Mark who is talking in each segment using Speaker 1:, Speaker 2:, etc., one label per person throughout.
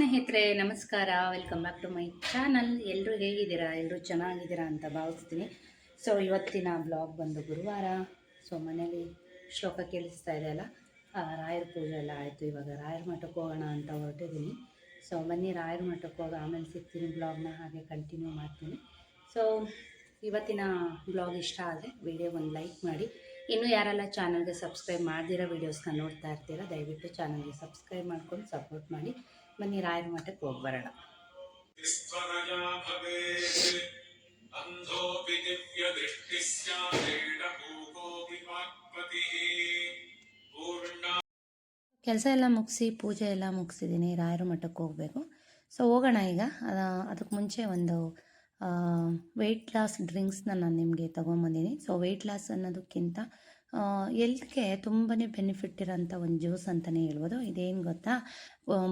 Speaker 1: ಸ್ನೇಹಿತರೆ, ನಮಸ್ಕಾರ. Welcome back to my channel ಎಲ್ಲರೂ ಹೇಗಿದ್ದೀರಾ? ಎಲ್ಲರೂ ಚೆನ್ನಾಗಿದ್ದೀರಾ ಅಂತ ಭಾವಿಸ್ತೀನಿ. ಸೊ ಇವತ್ತಿನ ಬ್ಲಾಗ್ ಬಂದು ಗುರುವಾರ. ಸೊ ಮನೇಲಿ ಶ್ಲೋಕ ಕೇಳಿಸ್ತಾ ಇದೆ ಅಲ್ಲ? ರಾಯರ ಪೂಜೆ ಎಲ್ಲ ಆಯಿತು. ಇವಾಗ ರಾಯರ ಮಠಕ್ಕೆ ಹೋಗೋಣ ಅಂತ ಹೊರಟಿದ್ದೀನಿ. ಸೊ ಬನ್ನಿ, ರಾಯರ ಮಠಕ್ಕೆ ಹೋಗಿ ಆಮೇಲೆ ಸಿಗ್ತೀನಿ. ಬ್ಲಾಗ್ನ ಹಾಗೆ ಕಂಟಿನ್ಯೂ ಮಾಡ್ತೀನಿ. ಸೊ ಇವತ್ತಿನ ಬ್ಲಾಗ್ ಇಷ್ಟ ಆದರೆ ವಿಡಿಯೋ ಒಂದು ಲೈಕ್ ಮಾಡಿ. ಇನ್ನೂ ಯಾರೆಲ್ಲ ಚಾನಲ್ಗೆ ಸಬ್ಸ್ಕ್ರೈಬ್ ಮಾಡ್ದಿರೋ ವೀಡಿಯೋಸ್ನ ನೋಡ್ತಾ ಇರ್ತೀರಾ, ದಯವಿಟ್ಟು ಚಾನಲ್ಗೆ ಸಬ್ಸ್ಕ್ರೈಬ್ ಮಾಡ್ಕೊಂಡು ಸಪೋರ್ಟ್ ಮಾಡಿ. ಬನ್ನಿ ರಾಯರ ಮಠಕ್ಕೆ ಹೋಗಿ ಬರೋಣ ಕೆಲಸ ಎಲ್ಲ ಮುಗಿಸಿ ಪೂಜೆ ಎಲ್ಲ ಮುಗಿಸಿದ್ದೀನಿ ರಾಯರ ಮಠಕ್ಕೆ ಹೋಗಬೇಕು. ಸೊ ಹೋಗೋಣ ಈಗ. ಅದಕ್ಕೆ ಮುಂಚೆ ಒಂದು ವೆಯ್ಟ್ ಲಾಸ್ ಡ್ರಿಂಕ್ಸ್ನ ನಾನು ನಿಮಗೆ ತೊಗೊಂಬಂದಿನಿ. ಸೊ ವೆಯ್ಟ್ ಲಾಸ್ ಅನ್ನೋದಕ್ಕಿಂತ ಎಲ್ತ್ಗೆ ತುಂಬಾ ಬೆನಿಫಿಟ್ ಇರೋಂಥ ಒಂದು ಜ್ಯೂಸ್ ಅಂತಲೇ ಹೇಳ್ಬೋದು. ಇದೇನು ಗೊತ್ತಾ?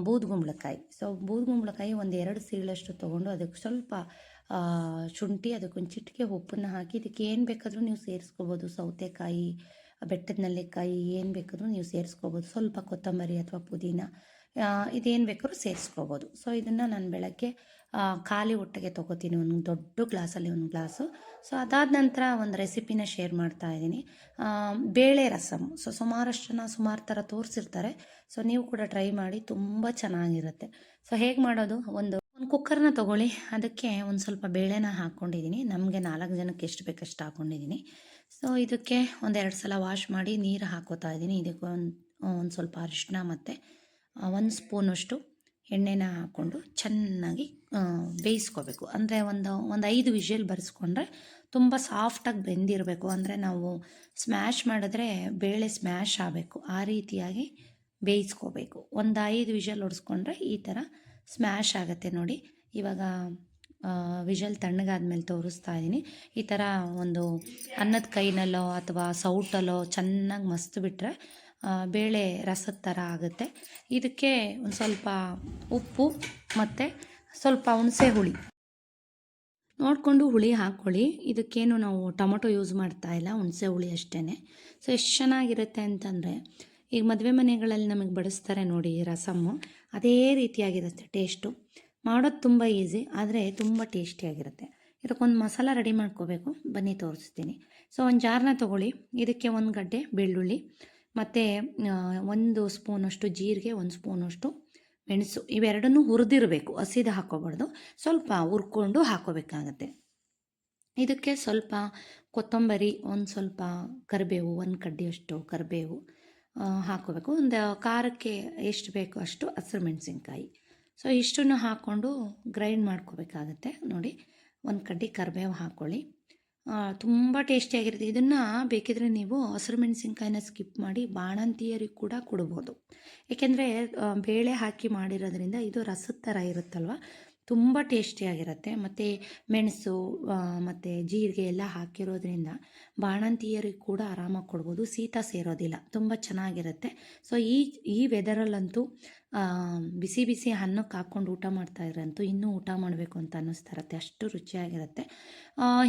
Speaker 1: ಬೂದುಗುಂಬಳಕಾಯಿ. ಸೊ ಬೂದ್ಗುಂಬಳಕಾಯಿ ಒಂದು ಎರಡು ಸೀಳಷ್ಟು ತೊಗೊಂಡು ಅದಕ್ಕೆ ಸ್ವಲ್ಪ ಶುಂಠಿ, ಅದಕ್ಕೊಂದು ಚಿಟಿಕೆ ಉಪ್ಪನ್ನು ಹಾಕಿ ಇದಕ್ಕೆ ಏನು ಬೇಕಾದರೂ ನೀವು ಸೇರಿಸ್ಕೋಬೋದು. ಸೌತೆಕಾಯಿ ಬೆಟ್ಟದ ನೆಲ್ಲಿಕಾಯಿ ಏನು ಬೇಕಾದರೂ ನೀವು ಸೇರಿಸ್ಕೋಬೋದು. ಸ್ವಲ್ಪ ಕೊತ್ತಂಬರಿ ಅಥವಾ ಪುದೀನ ಇದೇನು ಬೇಕಾದ್ರೂ ಸೇರಿಸ್ಕೋಬೋದು. ಸೊ ಇದನ್ನು ನಾನು ಬೆಳಗ್ಗೆ ಖಾಲಿ ಹೊಟ್ಟೆಗೆ ತೊಗೋತೀನಿ, ಒಂದು ದೊಡ್ಡ ಗ್ಲಾಸಲ್ಲಿ ಒಂದು ಗ್ಲಾಸು. ಸೊ ಅದಾದ ನಂತರ ಒಂದು ರೆಸಿಪಿನ ಶೇರ್ ಮಾಡ್ತಾ ಇದ್ದೀನಿ. ಬೇಳೆ ರಸಮ್ ಸೊ ಸುಮಾರಷ್ಟು ಜನ ಸುಮಾರು ಥರ ತೋರಿಸಿರ್ತಾರೆ. ಸೊ ನೀವು ಕೂಡ ಟ್ರೈ ಮಾಡಿ, ತುಂಬ ಚೆನ್ನಾಗಿರುತ್ತೆ. ಸೊ ಹೇಗೆ ಮಾಡೋದು? ಒಂದು ಒಂದು ಕುಕ್ಕರ್ನ ತೊಗೊಳ್ಳಿ. ಅದಕ್ಕೆ ಒಂದು ಸ್ವಲ್ಪ ಬೇಳೆನ ಹಾಕ್ಕೊಂಡಿದ್ದೀನಿ ನಮಗೆ ನಾಲ್ಕು ಜನಕ್ಕೆ ಎಷ್ಟು ಬೇಕಷ್ಟು ಹಾಕ್ಕೊಂಡಿದ್ದೀನಿ ಸೊ ಇದಕ್ಕೆ ಒಂದೆರಡು ಸಲ ವಾಶ್ ಮಾಡಿ ನೀರು ಹಾಕೋತಾ ಇದ್ದೀನಿ. ಇದಕ್ಕೆ ಒಂದು ಒಂದು ಸ್ವಲ್ಪ ಅರಿಶಿನ ಮತ್ತು ಒಂದು ಸ್ಪೂನಷ್ಟು ಎಣ್ಣೆನ ಹಾಕ್ಕೊಂಡು ಚೆನ್ನಾಗಿ ಬೇಯಿಸ್ಕೋಬೇಕು. ಅಂದರೆ ಒಂದು ಒಂದು ಐದು ವಿಷಲ್ ಬರೆಸ್ಕೊಂಡ್ರೆ ತುಂಬ ಸಾಫ್ಟಾಗಿ ಬೆಂದಿರಬೇಕು. ಅಂದರೆ ನಾವು ಸ್ಮ್ಯಾಶ್ ಮಾಡಿದ್ರೆ ಬೇಳೆ ಸ್ಮ್ಯಾಶ್ ಆಗಬೇಕು. ಆ ರೀತಿಯಾಗಿ ಬೇಯಿಸ್ಕೋಬೇಕು. ಒಂದು ಐದು ವಿಷಲ್ ಹೊಡೆಸ್ಕೊಂಡ್ರೆ ಈ ಥರ ಸ್ಮ್ಯಾಶ್ ಆಗುತ್ತೆ ನೋಡಿ. ಇವಾಗ ವಿಷಲ್ ತಣ್ಣಗಾದ್ಮೇಲೆ ತೋರಿಸ್ತಾ ಇದ್ದೀನಿ ಈ ಥರ ಒಂದು ಅನ್ನದ ಕೈನಲ್ಲೋ ಅಥವಾ ಸೌಟಲ್ಲೋ ಚೆನ್ನಾಗಿ ಮಸ್ತು ಬಿಟ್ಟರೆ ಬೇಳೆ ರಸದ ಥರ ಆಗುತ್ತೆ. ಇದಕ್ಕೆ ಒಂದು ಸ್ವಲ್ಪ ಉಪ್ಪು ಮತ್ತು ಸ್ವಲ್ಪ ಹುಣಸೆ ಹುಳಿ. ನೋಡಿಕೊಂಡು ಹುಳಿ ಹಾಕ್ಕೊಳ್ಳಿ ಇದಕ್ಕೇನು ನಾವು ಟೊಮೊಟೊ ಯೂಸ್ ಮಾಡ್ತಾ ಇಲ್ಲ, ಹುಣಸೆ ಹುಳಿ ಅಷ್ಟೇ ಸೊ ಎಷ್ಟು ಚೆನ್ನಾಗಿರುತ್ತೆ ಅಂತಂದರೆ, ಈಗ ಮದುವೆ ಮನೆಗಳಲ್ಲಿ ನಮಗೆ ಬಡಿಸ್ತಾರೆ ನೋಡಿ ರಸಮ್ಮು. ಅದೇ ರೀತಿಯಾಗಿರುತ್ತೆ ಟೇಸ್ಟು ಮಾಡೋದು ತುಂಬ ಈಸಿ ಆದರೆ ತುಂಬ ಟೇಸ್ಟಿಯಾಗಿರುತ್ತೆ ಇದಕ್ಕೊಂದು ಮಸಾಲ ರೆಡಿ ಮಾಡ್ಕೋಬೇಕು. ಬನ್ನಿ ತೋರಿಸ್ತೀನಿ. ಸೊ ಒಂದು ಜಾರನ್ನ ತೊಗೊಳ್ಳಿ. ಇದಕ್ಕೆ ಒಂದು ಗಡ್ಡೆ ಬೆಳ್ಳುಳ್ಳಿ. ಮತ್ತು ಒಂದು ಸ್ಪೂನಷ್ಟು ಜೀರಿಗೆ, ಒಂದು ಸ್ಪೂನಷ್ಟು ಮೆಣಸು ಇವೆರಡನ್ನೂ ಹುರಿದಿರಬೇಕು. ಹಸಿದು ಹಾಕೋಬಾರ್ದು. ಸ್ವಲ್ಪ ಹುರ್ಕೊಂಡು ಹಾಕೋಬೇಕಾಗತ್ತೆ. ಇದಕ್ಕೆ ಸ್ವಲ್ಪ ಕೊತ್ತಂಬರಿ, ಒಂದು ಸ್ವಲ್ಪ ಕರಿಬೇವು, ಒಂದು ಕಡ್ಡಿಯಷ್ಟು ಕರಿಬೇವು ಹಾಕೋಬೇಕು. ಒಂದು ಖಾರಕ್ಕೆ ಎಷ್ಟು ಬೇಕು ಅಷ್ಟು ಹಸಿರು ಮೆಣಸಿನ್ಕಾಯಿ. ಸೊ, ಇಷ್ಟನ್ನು ಹಾಕ್ಕೊಂಡು ಗ್ರೈಂಡ್ ಮಾಡ್ಕೋಬೇಕಾಗತ್ತೆ. ನೋಡಿ, ಒಂದು ಕಡ್ಡಿ ಕರಿಬೇವು ಹಾಕ್ಕೊಳ್ಳಿ ತುಂಬ ಟೇಸ್ಟಿಯಾಗಿರುತ್ತೆ ಇದನ್ನು ಬೇಕಿದ್ರೆ ನೀವು ಹಸಿರು ಮೆಣಸಿನ್ಕಾಯಿನ ಸ್ಕಿಪ್ ಮಾಡಿ ಬಾಣಂತಿಯರಿಗೆ ಕೂಡ ಕೊಡ್ಬೋದು. ಏಕೆಂದರೆ ಬೇಳೆ ಹಾಕಿ ಮಾಡಿರೋದ್ರಿಂದ ಇದು ರಸದ ಥರ ಇರುತ್ತಲ್ವ? ತುಂಬ ಟೇಸ್ಟಿಯಾಗಿರುತ್ತೆ ಮತ್ತು ಮೆಣಸು ಮತ್ತು ಜೀರಿಗೆ ಎಲ್ಲ ಹಾಕಿರೋದ್ರಿಂದ ಬಾಣಂತಿಯರಿಗೆ ಕೂಡ ಆರಾಮಾಗಿ ಕೊಡ್ಬೋದು. ಶೀತ ಸೇರೋದಿಲ್ಲ. ತುಂಬ ಚೆನ್ನಾಗಿರುತ್ತೆ. ಸೊ ಈ ಈ ವೆದರಲ್ಲಂತೂ ಬಿಸಿ ಬಿಸಿ ಅನ್ನಕ್ಕೆ ಹಾಕ್ಕೊಂಡು ಊಟ ಮಾಡ್ತಾ ಇದ್ರಂತೂ ಇನ್ನೂ ಊಟ ಮಾಡಬೇಕು ಅಂತ ಅನ್ನಿಸ್ತಾ ಇರುತ್ತೆ. ಅಷ್ಟು ರುಚಿಯಾಗಿರುತ್ತೆ.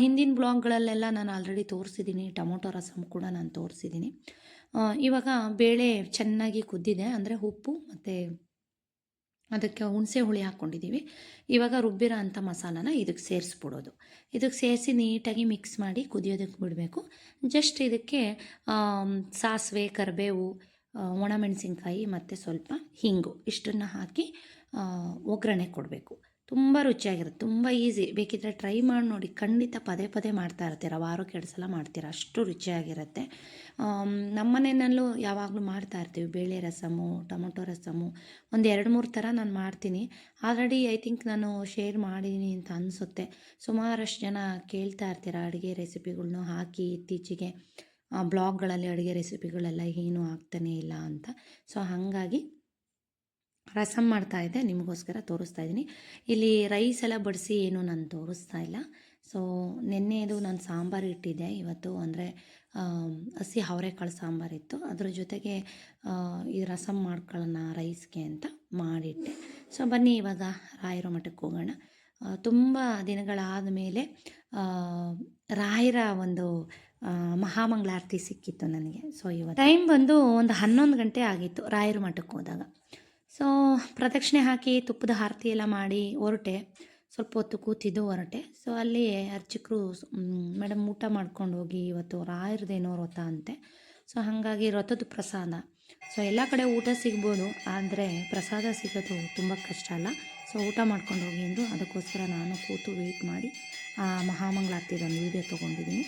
Speaker 1: ಹಿಂದಿನ ಬ್ಲಾಗ್ಗಳಲ್ಲೆಲ್ಲ ನಾನು ಆಲ್ರೆಡಿ ತೋರಿಸಿದ್ದೀನಿ. ಟೊಮೊಟೊ ರಸಮ್ ಕೂಡ ನಾನು ತೋರಿಸಿದ್ದೀನಿ. ಇವಾಗ ಬೇಳೆ ಚೆನ್ನಾಗಿ ಕುದ್ದಿದೆ. ಅಂದರೆ ಉಪ್ಪು ಮತ್ತು ಅದಕ್ಕೆ ಹುಣಸೆ ಹುಳಿ ಹಾಕ್ಕೊಂಡಿದ್ದೀವಿ ಇವಾಗ ರುಬ್ಬಿರೋ ಅಂಥ ಮಸಾಲಾನ ಇದಕ್ಕೆ ಸೇರಿಸ್ಬಿಡೋದು. ಇದಕ್ಕೆ ಸೇರಿಸಿ ನೀಟಾಗಿ ಮಿಕ್ಸ್ ಮಾಡಿ ಕುದಿಯೋದಕ್ಕೆ ಬಿಡಬೇಕು. ಜಸ್ಟ್ ಇದಕ್ಕೆ ಸಾಸಿವೆ, ಕರಿಬೇವು ಒಣಮೆಣಸಿನ್ಕಾಯಿ ಮತ್ತು ಸ್ವಲ್ಪ ಹಿಂಗು ಇಷ್ಟನ್ನು ಹಾಕಿ ಒಗ್ಗರಣೆ ಕೊಡಬೇಕು. ತುಂಬ ರುಚಿಯಾಗಿರುತ್ತೆ. ತುಂಬ ಈಸಿ. ಬೇಕಿದ್ರೆ ಟ್ರೈ ಮಾಡಿ ನೋಡಿ. ಖಂಡಿತ ಪದೇ ಪದೇ ಮಾಡ್ತಾ ಇರ್ತೀರ. ವಾರಕ್ಕೆ ಎರಡು ಸಲ ಮಾಡ್ತೀರ. ಅಷ್ಟು ರುಚಿಯಾಗಿರುತ್ತೆ. ನಮ್ಮನೆಯಲ್ಲೂ ನಮ್ಮ ಮನೆಯಲ್ಲೂ ಯಾವಾಗಲೂ ಮಾಡ್ತಾ ಇರ್ತೀವಿ. ಬೇಳೆ ರಸಮು, ಟೊಮೊಟೊ ರಸಮು. ಒಂದು ಎರಡು ಮೂರು ಥರ ನಾನು ಮಾಡ್ತೀನಿ. ಆಲ್ರೆಡಿ ಐ ಥಿಂಕ್ ನಾನು ಶೇರ್ ಮಾಡಿದ್ದೀನಿ ಅಂತ ಅನಿಸುತ್ತೆ. ಸುಮಾರಷ್ಟು ಜನ ಕೇಳ್ತಾ ಇರ್ತೀರ ಅಡುಗೆ ರೆಸಿಪಿಗಳ್ನ ಹಾಕಿ ಇತ್ತೀಚೆಗೆ. ಬ್ಲಾಗ್ಗಳಲ್ಲಿ ಅಡುಗೆ ರೆಸಿಪಿಗಳೆಲ್ಲ ಏನೂ ಆಗ್ತಾನೇ ಇಲ್ಲ ಅಂತ. ಸೊ, ಹಾಗಾಗಿ ರಸಮ್ ಮಾಡ್ತಾ ಇದ್ದೆ, ನಿಮಗೋಸ್ಕರ ತೋರಿಸ್ತಾ ಇದ್ದೀನಿ. ಇಲ್ಲಿ ರೈಸ್ ಎಲ್ಲ ಬಡಿಸಿ ಏನು ನಾನು ತೋರಿಸ್ತಾ ಇಲ್ಲ. ಸೊ ನಿನ್ನೆದು ನಾನು ಸಾಂಬಾರು ಇಟ್ಟಿದ್ದೆ. ಇವತ್ತು ಅಂದರೆ ಹಸಿ ಅವರೆಕಾಳು ಸಾಂಬಾರಿತ್ತು ಅದ್ರ ಜೊತೆಗೆ ಈ ರಸಮ್ ಮಾಡ್ಕೊಳ್ಳೋಣ ರೈಸ್ಗೆ ಅಂತ ಮಾಡಿಟ್ಟೆ. ಸೊ ಬನ್ನಿ ಇವಾಗ ರಾಯರ ಮಠಕ್ಕೆ ಹೋಗೋಣ. ತುಂಬ ದಿನಗಳಾದ ಮೇಲೆ ರಾಯರ ಒಂದು ಮಹಾಮಂಗಳಾರತಿ ಸಿಕ್ಕಿತ್ತು ನನಗೆ. ಸೊ ಇವತ್ತು ಟೈಮ್ ಬಂದು ಒಂದು ಹನ್ನೊಂದು ಗಂಟೆ ಆಗಿತ್ತು ರಾಯರ ಮಠಕ್ಕೆ ಹೋದಾಗ. ಸೊ ಪ್ರದಕ್ಷಿಣೆ ಹಾಕಿ ತುಪ್ಪದ ಆರತಿ ಎಲ್ಲ ಮಾಡಿ ಹೊರಟೆ ಸ್ವಲ್ಪ ಹೊತ್ತು ಕೂತಿದ್ದು ಹೊರಟೆ ಸೊ ಅಲ್ಲಿ ಅರ್ಚಕರು ಮೇಡಮ್ ಊಟ ಮಾಡ್ಕೊಂಡು ಹೋಗಿ ಇವತ್ತು ರಾಯರದೇನೋ ವ್ರತ ಅಂತೆ. ಸೊ ಹಾಗಾಗಿ ವ್ರತದ ಪ್ರಸಾದ. ಸೊ ಎಲ್ಲ ಕಡೆ ಊಟ ಸಿಗ್ಬೋದು, ಆದರೆ ಪ್ರಸಾದ ಸಿಗೋದು ತುಂಬ ಕಷ್ಟ ಅಲ್ಲ. ಸೊ ಊಟ ಮಾಡ್ಕೊಂಡು ಹೋಗಿ ಎಂದು ಅದಕ್ಕೋಸ್ಕರ ನಾನು ಕೂತು ವೆಯ್ಟ್ ಮಾಡಿ ಆ ಮಹಾಮಂಗಳಾರತಿದೊಂದು ವೀಡಿಯೋ ತೊಗೊಂಡಿದ್ದೀನಿ.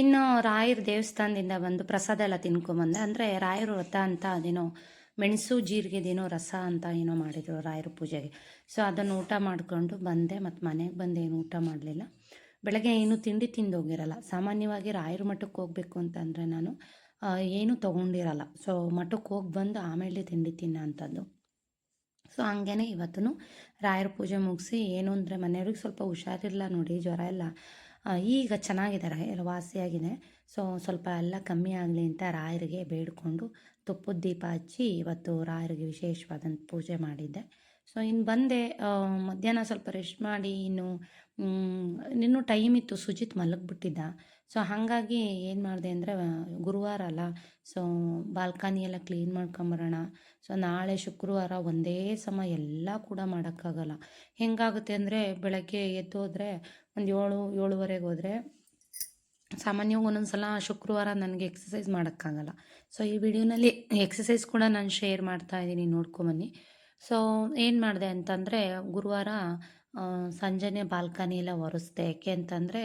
Speaker 1: ಇನ್ನು ರಾಯರ ದೇವಸ್ಥಾನದಿಂದ ಬಂದು ಪ್ರಸಾದ ಎಲ್ಲ ತಿನ್ಕೊಂಬಂದೆ. ಅಂದರೆ ರಾಯರು ವ್ರತ ಅಂತ ಅದೇನೋ ಮೆಣಸು ಜೀರಿಗೆದೇನೋ ರಸ ಅಂತ ಏನೋ ಮಾಡಿದರು ರಾಯರ ಪೂಜೆಗೆ. ಸೊ ಅದನ್ನು ಊಟ ಮಾಡಿಕೊಂಡು ಬಂದೆ. ಮತ್ತು ಮನೆಗೆ ಬಂದು ಏನು ಊಟ ಮಾಡಲಿಲ್ಲ. ಬೆಳಗ್ಗೆ ಏನು ತಿಂಡಿ ತಿಂದು ಹೋಗಿರಲ್ಲ ಸಾಮಾನ್ಯವಾಗಿ ರಾಯರ ಮಠಕ್ಕೆ ಹೋಗಬೇಕು ಅಂತಂದರೆ ನಾನು ಏನು ತೊಗೊಂಡಿರಲ್ಲ. ಸೊ ಮಠಕ್ಕೆ ಹೋಗಿ ಬಂದು ಆಮೇಲೆ ತಿಂಡಿ ತಿನ್ನೋ ಅಂಥದ್ದು ಸೊ ಹಂಗೇ ಇವತ್ತು ರಾಯರ ಪೂಜೆ ಮುಗಿಸಿ, ಏನು ಅಂದರೆ ಮನೆಯವ್ರಿಗೆ ಸ್ವಲ್ಪ ಹುಷಾರಿಲ್ಲ ನೋಡಿ, ಜ್ವರ ಎಲ್ಲ ಈಗ ಚೆನ್ನಾಗಿದ್ದಾರೆ, ಎಲ್ಲ ವಾಸಿಯಾಗಿದೆ. ಸೊ ಸ್ವಲ್ಪ ಎಲ್ಲ ಕಮ್ಮಿ ಆಗಲಿ ಅಂತ ರಾಯರಿಗೆ ಬೇಡಿಕೊಂಡು ತುಪ್ಪದ ದೀಪ ಹಚ್ಚಿ ಇವತ್ತು ರಾಯರಿಗೆ ವಿಶೇಷವಾದಂಥ ಪೂಜೆ ಮಾಡಿದ್ದೆ. ಸೊ ಇನ್ನು ಬಂದೆ ಮಧ್ಯಾಹ್ನ ಸ್ವಲ್ಪ ರೆಸ್ಟ್ ಮಾಡಿ ಇನ್ನು ಇನ್ನೂ ಟೈಮ್ ಇತ್ತು. ಸುಜಿತ್ ಮಲಗಿಬಿಟ್ಟಿದ್ದ. ಸೊ ಹಾಗಾಗಿ ಏನು ಮಾಡಿದೆ ಅಂದರೆ ಗುರುವಾರ ಅಲ್ಲ, ಸೊ ಬಾಲ್ಕನಿ ಎಲ್ಲ ಕ್ಲೀನ್ ಮಾಡ್ಕೊಂಬರೋಣ. ಸೊ ನಾಳೆ ಶುಕ್ರವಾರ ಒಂದೇ ಸಮ ಎಲ್ಲ ಕೂಡ ಮಾಡೋಕ್ಕಾಗಲ್ಲ. ಹೆಂಗಾಗುತ್ತೆ ಅಂದರೆ, ಬೆಳಗ್ಗೆ ಎದ್ದು ಹೋದರೆ, ಒಂದು ಏಳು, ಏಳುವರೆಗೆ ಹೋದರೆ, ಸಾಮಾನ್ಯವಾಗಿ ಒಂದೊಂದು ಸಲ ಶುಕ್ರವಾರ ನನಗೆ ಎಕ್ಸಸೈಸ್ ಮಾಡೋಕ್ಕಾಗಲ್ಲ. ಸೊ ಈ ವಿಡಿಯೋನಲ್ಲಿ ಎಕ್ಸಸೈಸ್ ಕೂಡ ನಾನು ಶೇರ್ ಮಾಡ್ತಾ ಇದ್ದೀನಿ ನೋಡ್ಕೊಂಬನ್ನಿ ಸೊ ಏನು ಮಾಡಿದೆ ಅಂತಂದರೆ, ಗುರುವಾರ ಸಂಜೆನೇ ಬಾಲ್ಕನಿ ಎಲ್ಲ ಒರೆಸ್ದೆ. ಯಾಕೆ ಅಂತಂದರೆ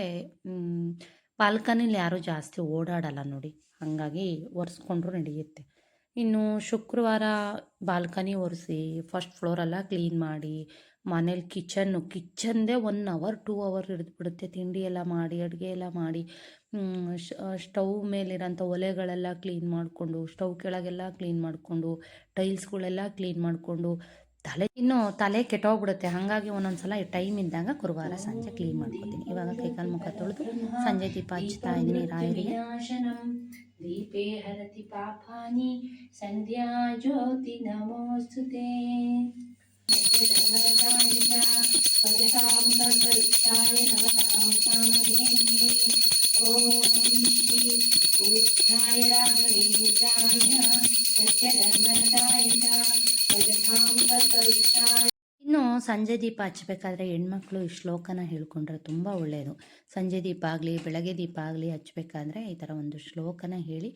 Speaker 1: ಬಾಲ್ಕನಿಲಿ ಯಾರೂ ಜಾಸ್ತಿ ಓಡಾಡಲ್ಲ ನೋಡಿ. ಹಾಗಾಗಿ ಒರೆಸ್ಕೊಂಡ್ರು ನಡೆಯುತ್ತೆ. ಇನ್ನು ಶುಕ್ರವಾರ ಬಾಲ್ಕನಿ ಒರೆಸಿ ಫಸ್ಟ್ ಫ್ಲೋರೆಲ್ಲ ಕ್ಲೀನ್ ಮಾಡಿ, ಮನೇಲಿ ಕಿಚನ್ನು, ಕಿಚನ್ದೇ ಒನ್ ಅವರ್, ಟೂ ಅವರ್ ಹಿಡಿದ್ಬಿಡುತ್ತೆ. ತಿಂಡಿ ಎಲ್ಲ ಮಾಡಿ, ಅಡುಗೆ ಎಲ್ಲ ಮಾಡಿ ಸ್ಟವ್ ಮೇಲಿರೋಂಥ ಒಲೆಗಳೆಲ್ಲ ಕ್ಲೀನ್ ಮಾಡಿಕೊಂಡು, ಸ್ಟವ್ ಕೆಳಗೆಲ್ಲ ಕ್ಲೀನ್ ಮಾಡಿಕೊಂಡು, ಟೈಲ್ಸ್ಗಳೆಲ್ಲ ಕ್ಲೀನ್ ಮಾಡಿಕೊಂಡು ತಲೆ ಇನ್ನು ತಲೆ ಕೆಟ್ಟೋಗ್ಬಿಡುತ್ತೆ ಹಾಗಾಗಿ ಒಂದೊಂದು ಸಲ ಟೈಮ್ ಇದ್ದಾಗ ಗುರುವಾರ ಸಂಜೆ ಕ್ಲೀನ್ ಮಾಡ್ಕೊತೀನಿ. ಇವಾಗ ಕೈಕಾಲು ಮುಖ ತೊಳೆದು ಸಂಜೆ ದೀಪ ಹಚ್ತಾ ಇದ್ದೀನಿ ರಾಯರಿಗೆ. ದೀಪೇ ಹರತಿ ಪಾಪಾನಿ, ಸಂಧ್ಯಾ ಜ್ಯೋತಿ ನಮೋಸ್ತುತೆ. ಓಂ ಸಂಜೆ ದೀಪ ಹಚ್ಚಬೇಕಾದ್ರೆ ಹೆಣ್ಮಕ್ಳು ಈ ಶ್ಲೋಕನ ಹೇಳ್ಕೊಂಡ್ರೆ ತುಂಬ ಒಳ್ಳೆಯದು ಸಂಜೆ ದೀಪ ಆಗಲಿ ಬೆಳಗ್ಗೆ ದೀಪ ಆಗಲಿ ಹಚ್ಬೇಕಾದ್ರೆ ಈ ಥರ ಒಂದು ಶ್ಲೋಕನ ಹೇಳಿ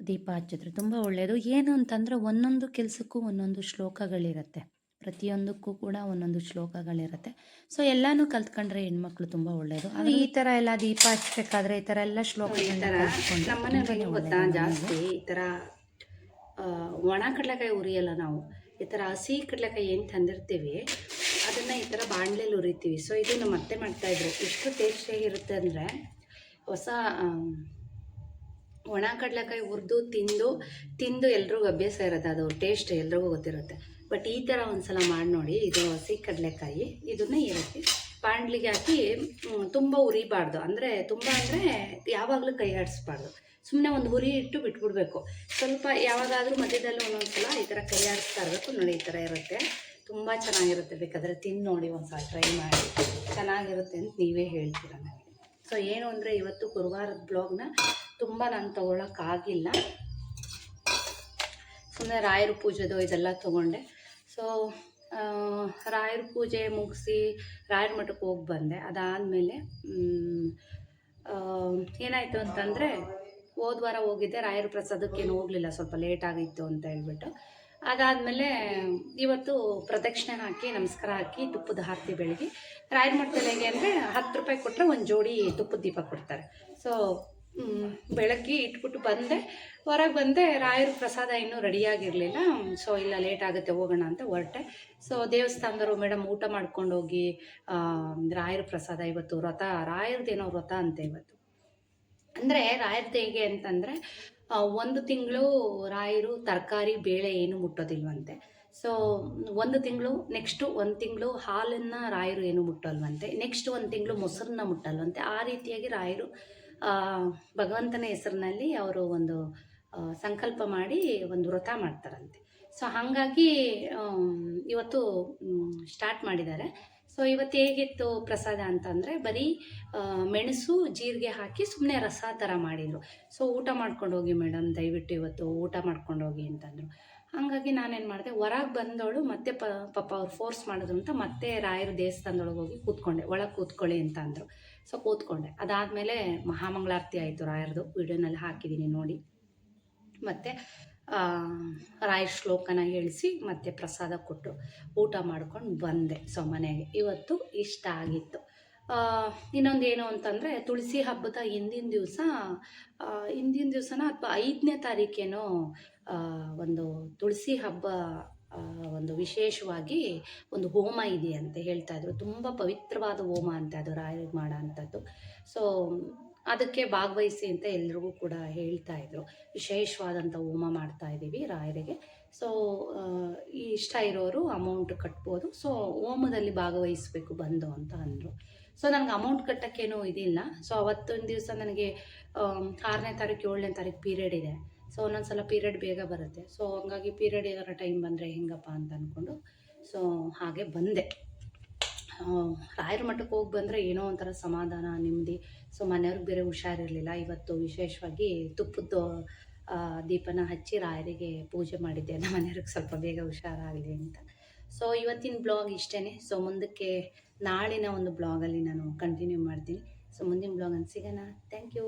Speaker 1: ದೀಪ ಹಚ್ಚಿದ್ರೆ ತುಂಬ ಒಳ್ಳೆಯದು ಏನು ಅಂತಂದರೆ ಒಂದೊಂದು ಕೆಲಸಕ್ಕೂ ಒಂದೊಂದು ಶ್ಲೋಕಗಳಿರುತ್ತೆ. ಪ್ರತಿಯೊಂದಕ್ಕೂ ಕೂಡ ಒಂದೊಂದು ಶ್ಲೋಕಗಳಿರುತ್ತೆ. ಸೊ ಎಲ್ಲಾನು ಕಲ್ತ್ಕೊಂಡ್ರೆ ಹೆಣ್ಮಕ್ಳು ತುಂಬ ಒಳ್ಳೆಯದು ಅದು ಈ ಥರ ಎಲ್ಲ ದೀಪ ಹಚ್ಬೇಕಾದ್ರೆ ಈ ಥರ ಎಲ್ಲ ಶ್ಲೋಕಗಳನ್ನ ಕಲ್ತ್ಕೊಂಡ್ರೆ
Speaker 2: ಗೊತ್ತಾ
Speaker 1: ಒಳ್ಳೆಯದು
Speaker 2: ಜಾಸ್ತಿ ಈ ಥರ ಒಣ ಕಡಲೆಕಾಯಿ ಉರಿಯಲ್ಲ ನಾವು? ಈ ಥರ ಹಸಿ ಕಡಲೆಕಾಯಿ ಏನು ತಂದಿರ್ತೀವಿ, ಅದನ್ನು ಈ ಥರ ಬಾಣಲೆಯಲ್ಲಿ ಉರಿತೀವಿ ಸೊ ಇದು ನಮ್ಮ ಅತ್ತೆ ಮಾಡ್ತಾಯಿದ್ರು ಎಷ್ಟು ಟೇಸ್ಟಿಯಾಗಿರುತ್ತೆ ಅಂದರೆ, ಹೊಸ ಒಣ ಕಡಲೆಕಾಯಿ ಹುರಿದು, ತಿಂದು ತಿಂದು ಎಲ್ರಿಗೂ ಅಭ್ಯಾಸ ಇರುತ್ತೆ. ಅದು ಟೇಸ್ಟ್ ಎಲ್ರಿಗೂ ಗೊತ್ತಿರುತ್ತೆ. ಬಟ್ ಈ ಥರ ಒಂದ್ಸಲ ಮಾಡಿ ನೋಡಿ, ಇದು ಹಸಿ ಕಡಲೆಕಾಯಿ, ಇದನ್ನು ಇರುತ್ತೆ ರೀತಿ ಬಾಣಲಿಗೆ ಹಾಕಿ ತುಂಬ ಉರಿಬಾರ್ದು ಅಂದರೆ, ತುಂಬ ಅಂದರೆ ಯಾವಾಗಲೂ ಕೈ ಆಡಿಸ್ಬಾರ್ದು ಸುಮ್ಮನೆ ಒಂದು ಹುರಿ ಇಟ್ಟು ಬಿಟ್ಬಿಡ್ಬೇಕು. ಸ್ವಲ್ಪ ಯಾವಾಗಾದರೂ ಮಧ್ಯದಲ್ಲಿ ಒಂದೊಂದ್ಸಲ ಈ ಥರ ಕೈ ಆಡಿಸ್ತಾ ಇರಬೇಕು ನೋಡಿ, ಈ ಥರ ಇರುತ್ತೆ. ತುಂಬ ಚೆನ್ನಾಗಿರುತ್ತೆ ಬೇಕಾದರೆ ತಿಂದು ನೋಡಿ ಒಂದ್ಸಲ ಟ್ರೈ ಮಾಡಿ. ಚೆನ್ನಾಗಿರುತ್ತೆ ಅಂತ ನೀವೇ ಹೇಳ್ತೀರ ನನಗೆ. ಸೊ, ಏನು ಅಂದರೆ ಇವತ್ತು ಗುರುವಾರದ ಬ್ಲಾಗ್ನ ತುಂಬ ನಾನು ತೊಗೊಳಕ್ಕಾಗಿಲ್ಲ. ಸುಮ್ಮನೆ ರಾಯರ ಪೂಜೆದು ಇದೆಲ್ಲ ತೊಗೊಂಡೆ. ಸೊ ರಾಯರ ಪೂಜೆ ಮುಗಿಸಿ ರಾಯರ ಮಠಕ್ಕೆ ಹೋಗಿ ಬಂದೆ. ಅದಾದಮೇಲೆ ಏನಾಯಿತು ಅಂತಂದರೆ ಹೋದ ವಾರ ಹೋಗಿದ್ದೆ, ರಾಯರ ಪ್ರಸಾದಕ್ಕೇನು ಹೋಗಲಿಲ್ಲ, ಸ್ವಲ್ಪ ಲೇಟ್ ಆಗಿತ್ತು ಅಂತ ಹೇಳ್ಬಿಟ್ಟು. ಅದಾದಮೇಲೆ ಇವತ್ತು ಪ್ರದಕ್ಷಿಣೆ ಹಾಕಿ, ನಮಸ್ಕಾರ ಹಾಕಿ, ತುಪ್ಪದ ಆರತಿ ಬೆಳಗ್ಗೆ ರಾಯರ ಮಠದಲ್ಲಿ ಹೇಗೆ ಅಂದರೆ ಹತ್ತು ರೂಪಾಯಿ ಕೊಟ್ಟರೆ ಒಂದು ಜೋಡಿ ತುಪ್ಪದ ದೀಪ ಕೊಡ್ತಾರೆ. ಸೊ ಬೆಳಗ್ಗೆ ಇಟ್ಬಿಟ್ಟು ಬಂದೆ. ಹೊರಗೆ ಬಂದೆ, ರಾಯರ ಪ್ರಸಾದ ಇನ್ನೂ ರೆಡಿಯಾಗಿರಲಿಲ್ಲ ಸೊ ಇಲ್ಲ ಲೇಟ್ ಆಗುತ್ತೆ, ಹೋಗೋಣ ಅಂತ ಹೊರಟೆ. ಸೊ ದೇವಸ್ಥಾನದವರು ಮೇಡಮ್ ಊಟ ಮಾಡ್ಕೊಂಡು ಹೋಗಿ ರಾಯರ ಪ್ರಸಾದ ಇವತ್ತು ವ್ರತ, ರಾಯರದೇನೋ ವ್ರತ ಅಂತ ಇವತ್ತು. ಅಂದರೆ ರಾಯರ ಹೇಗೆ ಅಂತಂದರೆ ಒಂದು ತಿಂಗಳು ರಾಯರು ತರಕಾರಿ ಬೇಳೆ ಏನು ಮುಟ್ಟೋದಿಲ್ವಂತೆ. ಸೊ ಒಂದು ತಿಂಗಳು ನೆಕ್ಸ್ಟು ಒಂದು ತಿಂಗಳು ಹಾಲನ್ನು ರಾಯರು ಏನು ಮುಟ್ಟಲ್ವಂತೆ. ನೆಕ್ಸ್ಟ್ ಒಂದು ತಿಂಗಳು ಮೊಸರನ್ನ ಮುಟ್ಟಲ್ವಂತೆ. ಆ ರೀತಿಯಾಗಿ ರಾಯರು ಭಗವಂತನ ಹೆಸರಿನಲ್ಲಿ ಅವರು ಒಂದು ಸಂಕಲ್ಪ ಮಾಡಿ ಒಂದು ವ್ರತ ಮಾಡ್ತಾರಂತೆ. ಸೊ ಹಾಗಾಗಿ ಇವತ್ತು ಸ್ಟಾರ್ಟ್ ಮಾಡಿದ್ದಾರೆ. ಸೊ ಇವತ್ತು ಹೇಗಿತ್ತು ಪ್ರಸಾದ ಅಂತಂದರೆ ಬರೀ ಮೆಣಸು, ಜೀರಿಗೆ ಹಾಕಿ ಸುಮ್ಮನೆ ರಸ ಥರ ಮಾಡಿದರು. ಸೊ ಊಟ ಮಾಡ್ಕೊಂಡು ಹೋಗಿ ಮೇಡಮ್, ದಯವಿಟ್ಟು ಇವತ್ತು ಊಟ ಮಾಡ್ಕೊಂಡು ಹೋಗಿ ಅಂತಂದರು. ಹಾಗಾಗಿ ನಾನೇನು ಮಾಡಿದೆ, ಹೊರಗೆ ಬಂದವಳು ಮತ್ತೆ ಪ, ಪಾಪ ಅವ್ರು ಫೋರ್ಸ್ ಮಾಡಿದ್ರು ಅಂತ ಮತ್ತೆ ರಾಯರ ದೇವಸ್ಥಾನದೊಳಗೆ ಹೋಗಿ ಕೂತ್ಕೊಂಡೆ, ಒಳಗೆ ಕೂತ್ಕೊಳ್ಳಿ ಅಂತ ಅಂದರು ಸೊ ಕೂತ್ಕೊಂಡೆ. ಅದಾದಮೇಲೆ ಮಹಾಮಂಗಳಾರತಿ ಆಯಿತು ರಾಯರದು. ವಿಡಿಯೋನಲ್ಲಿ ಹಾಕಿದ್ದೀನಿ ನೋಡಿ. ಮತ್ತು ರಾಯರ ಶ್ಲೋಕನ ಹೇಳಿಸಿ ಮತ್ತೆ ಪ್ರಸಾದ ಕೊಟ್ಟು ಊಟ ಮಾಡ್ಕೊಂಡು ಬಂದೆ ಸೊ ಮನೆಗೆ ಇವತ್ತು ಇಷ್ಟ ಆಗಿತ್ತು. ಇನ್ನೊಂದು ಏನು ಅಂತಂದರೆ ತುಳಸಿ ಹಬ್ಬದ ಹಿಂದಿನ ದಿವಸ ಹಿಂದಿನ ದಿವಸನ ಅಥವಾ ಐದನೇ ತಾರೀಕೇನೋ ಒಂದು ತುಳಸಿ ಹಬ್ಬ ಒಂದು ವಿಶೇಷವಾಗಿ ಒಂದು ಹೋಮ ಇದೆ ಅಂತ ಹೇಳ್ತಾ ಇದ್ರು. ತುಂಬ ಪವಿತ್ರವಾದ ಹೋಮ ಅಂತ ಅದು ರಾಯರಿಗೆ ಮಾಡೋ ಅಂಥದ್ದು. ಸೊ ಅದಕ್ಕೆ ಭಾಗವಹಿಸಿ ಅಂತ ಎಲ್ರಿಗೂ ಕೂಡ ಹೇಳ್ತಾ ಇದ್ರು. ವಿಶೇಷವಾದಂಥ ಹೋಮ ಮಾಡ್ತಾ ಇದ್ದೀವಿ ರಾಯರಿಗೆ. ಸೊ ಇಷ್ಟ ಇರೋರು ಅಮೌಂಟ್ ಕಟ್ಬೋದು. ಸೊ ಹೋಮದಲ್ಲಿ ಭಾಗವಹಿಸಬೇಕು ಬಂದು ಅಂತ ಅಂದರು. ಸೊ ನನಗೆ ಅಮೌಂಟ್ ಕಟ್ಟೋಕ್ಕೇನೂ ಇದಿಲ್ಲ. ಸೊ ಅವತ್ತೊಂದು ದಿವಸ ನನಗೆ ಆರನೇ ತಾರೀಕು, ಏಳನೇ ತಾರೀಕು ಪೀರಿಯಡ್ ಇದೆ. ಸೊ ಒಂದೊಂದು ಸಲ ಪೀರಿಯಡ್ ಬೇಗ ಬರುತ್ತೆ. ಸೊ ಹಂಗಾಗಿ ಪೀರಿಯಡ್ ಏನಾರ ಟೈಮ್ ಬಂದರೆ ಹೆಂಗಪ್ಪ ಅಂತ ಅಂದ್ಕೊಂಡು ಸೊ ಹಾಗೆ ಬಂದೆ. ರಾಯರ ಮಠಕ್ಕೆ ಹೋಗಿ ಬಂದರೆ ಏನೋ ಒಂಥರ ಸಮಾಧಾನ, ನೆಮ್ಮದಿ. ಸೊ ಮನೆಯವ್ರಿಗೆ ಬೇರೆ ಹುಷಾರಿರಲಿಲ್ಲ. ಇವತ್ತು ವಿಶೇಷವಾಗಿ ತುಪ್ಪದ್ದು ದೀಪನ ಹಚ್ಚಿ ರಾಯರಿಗೆ ಪೂಜೆ ಮಾಡಿದ್ದೆ. ನಮ್ಮ ಮನೆಯವ್ರಿಗೆ ಸ್ವಲ್ಪ ಬೇಗ ಹುಷಾರಾಗಲಿ ಅಂತ. ಸೊ ಇವತ್ತಿನ ಬ್ಲಾಗ್ ಇಷ್ಟೇ ಸೊ ಮುಂದಕ್ಕೆ ನಾಳಿನ ಒಂದು ಬ್ಲಾಗಲ್ಲಿ ನಾನು ಕಂಟಿನ್ಯೂ ಮಾಡ್ತೀನಿ. ಸೊ ಮುಂದಿನ ಬ್ಲಾಗ್ ಬ್ಲಾಗನ್ನು ಸಿಗೋಣ. ಥ್ಯಾಂಕ್ ಯು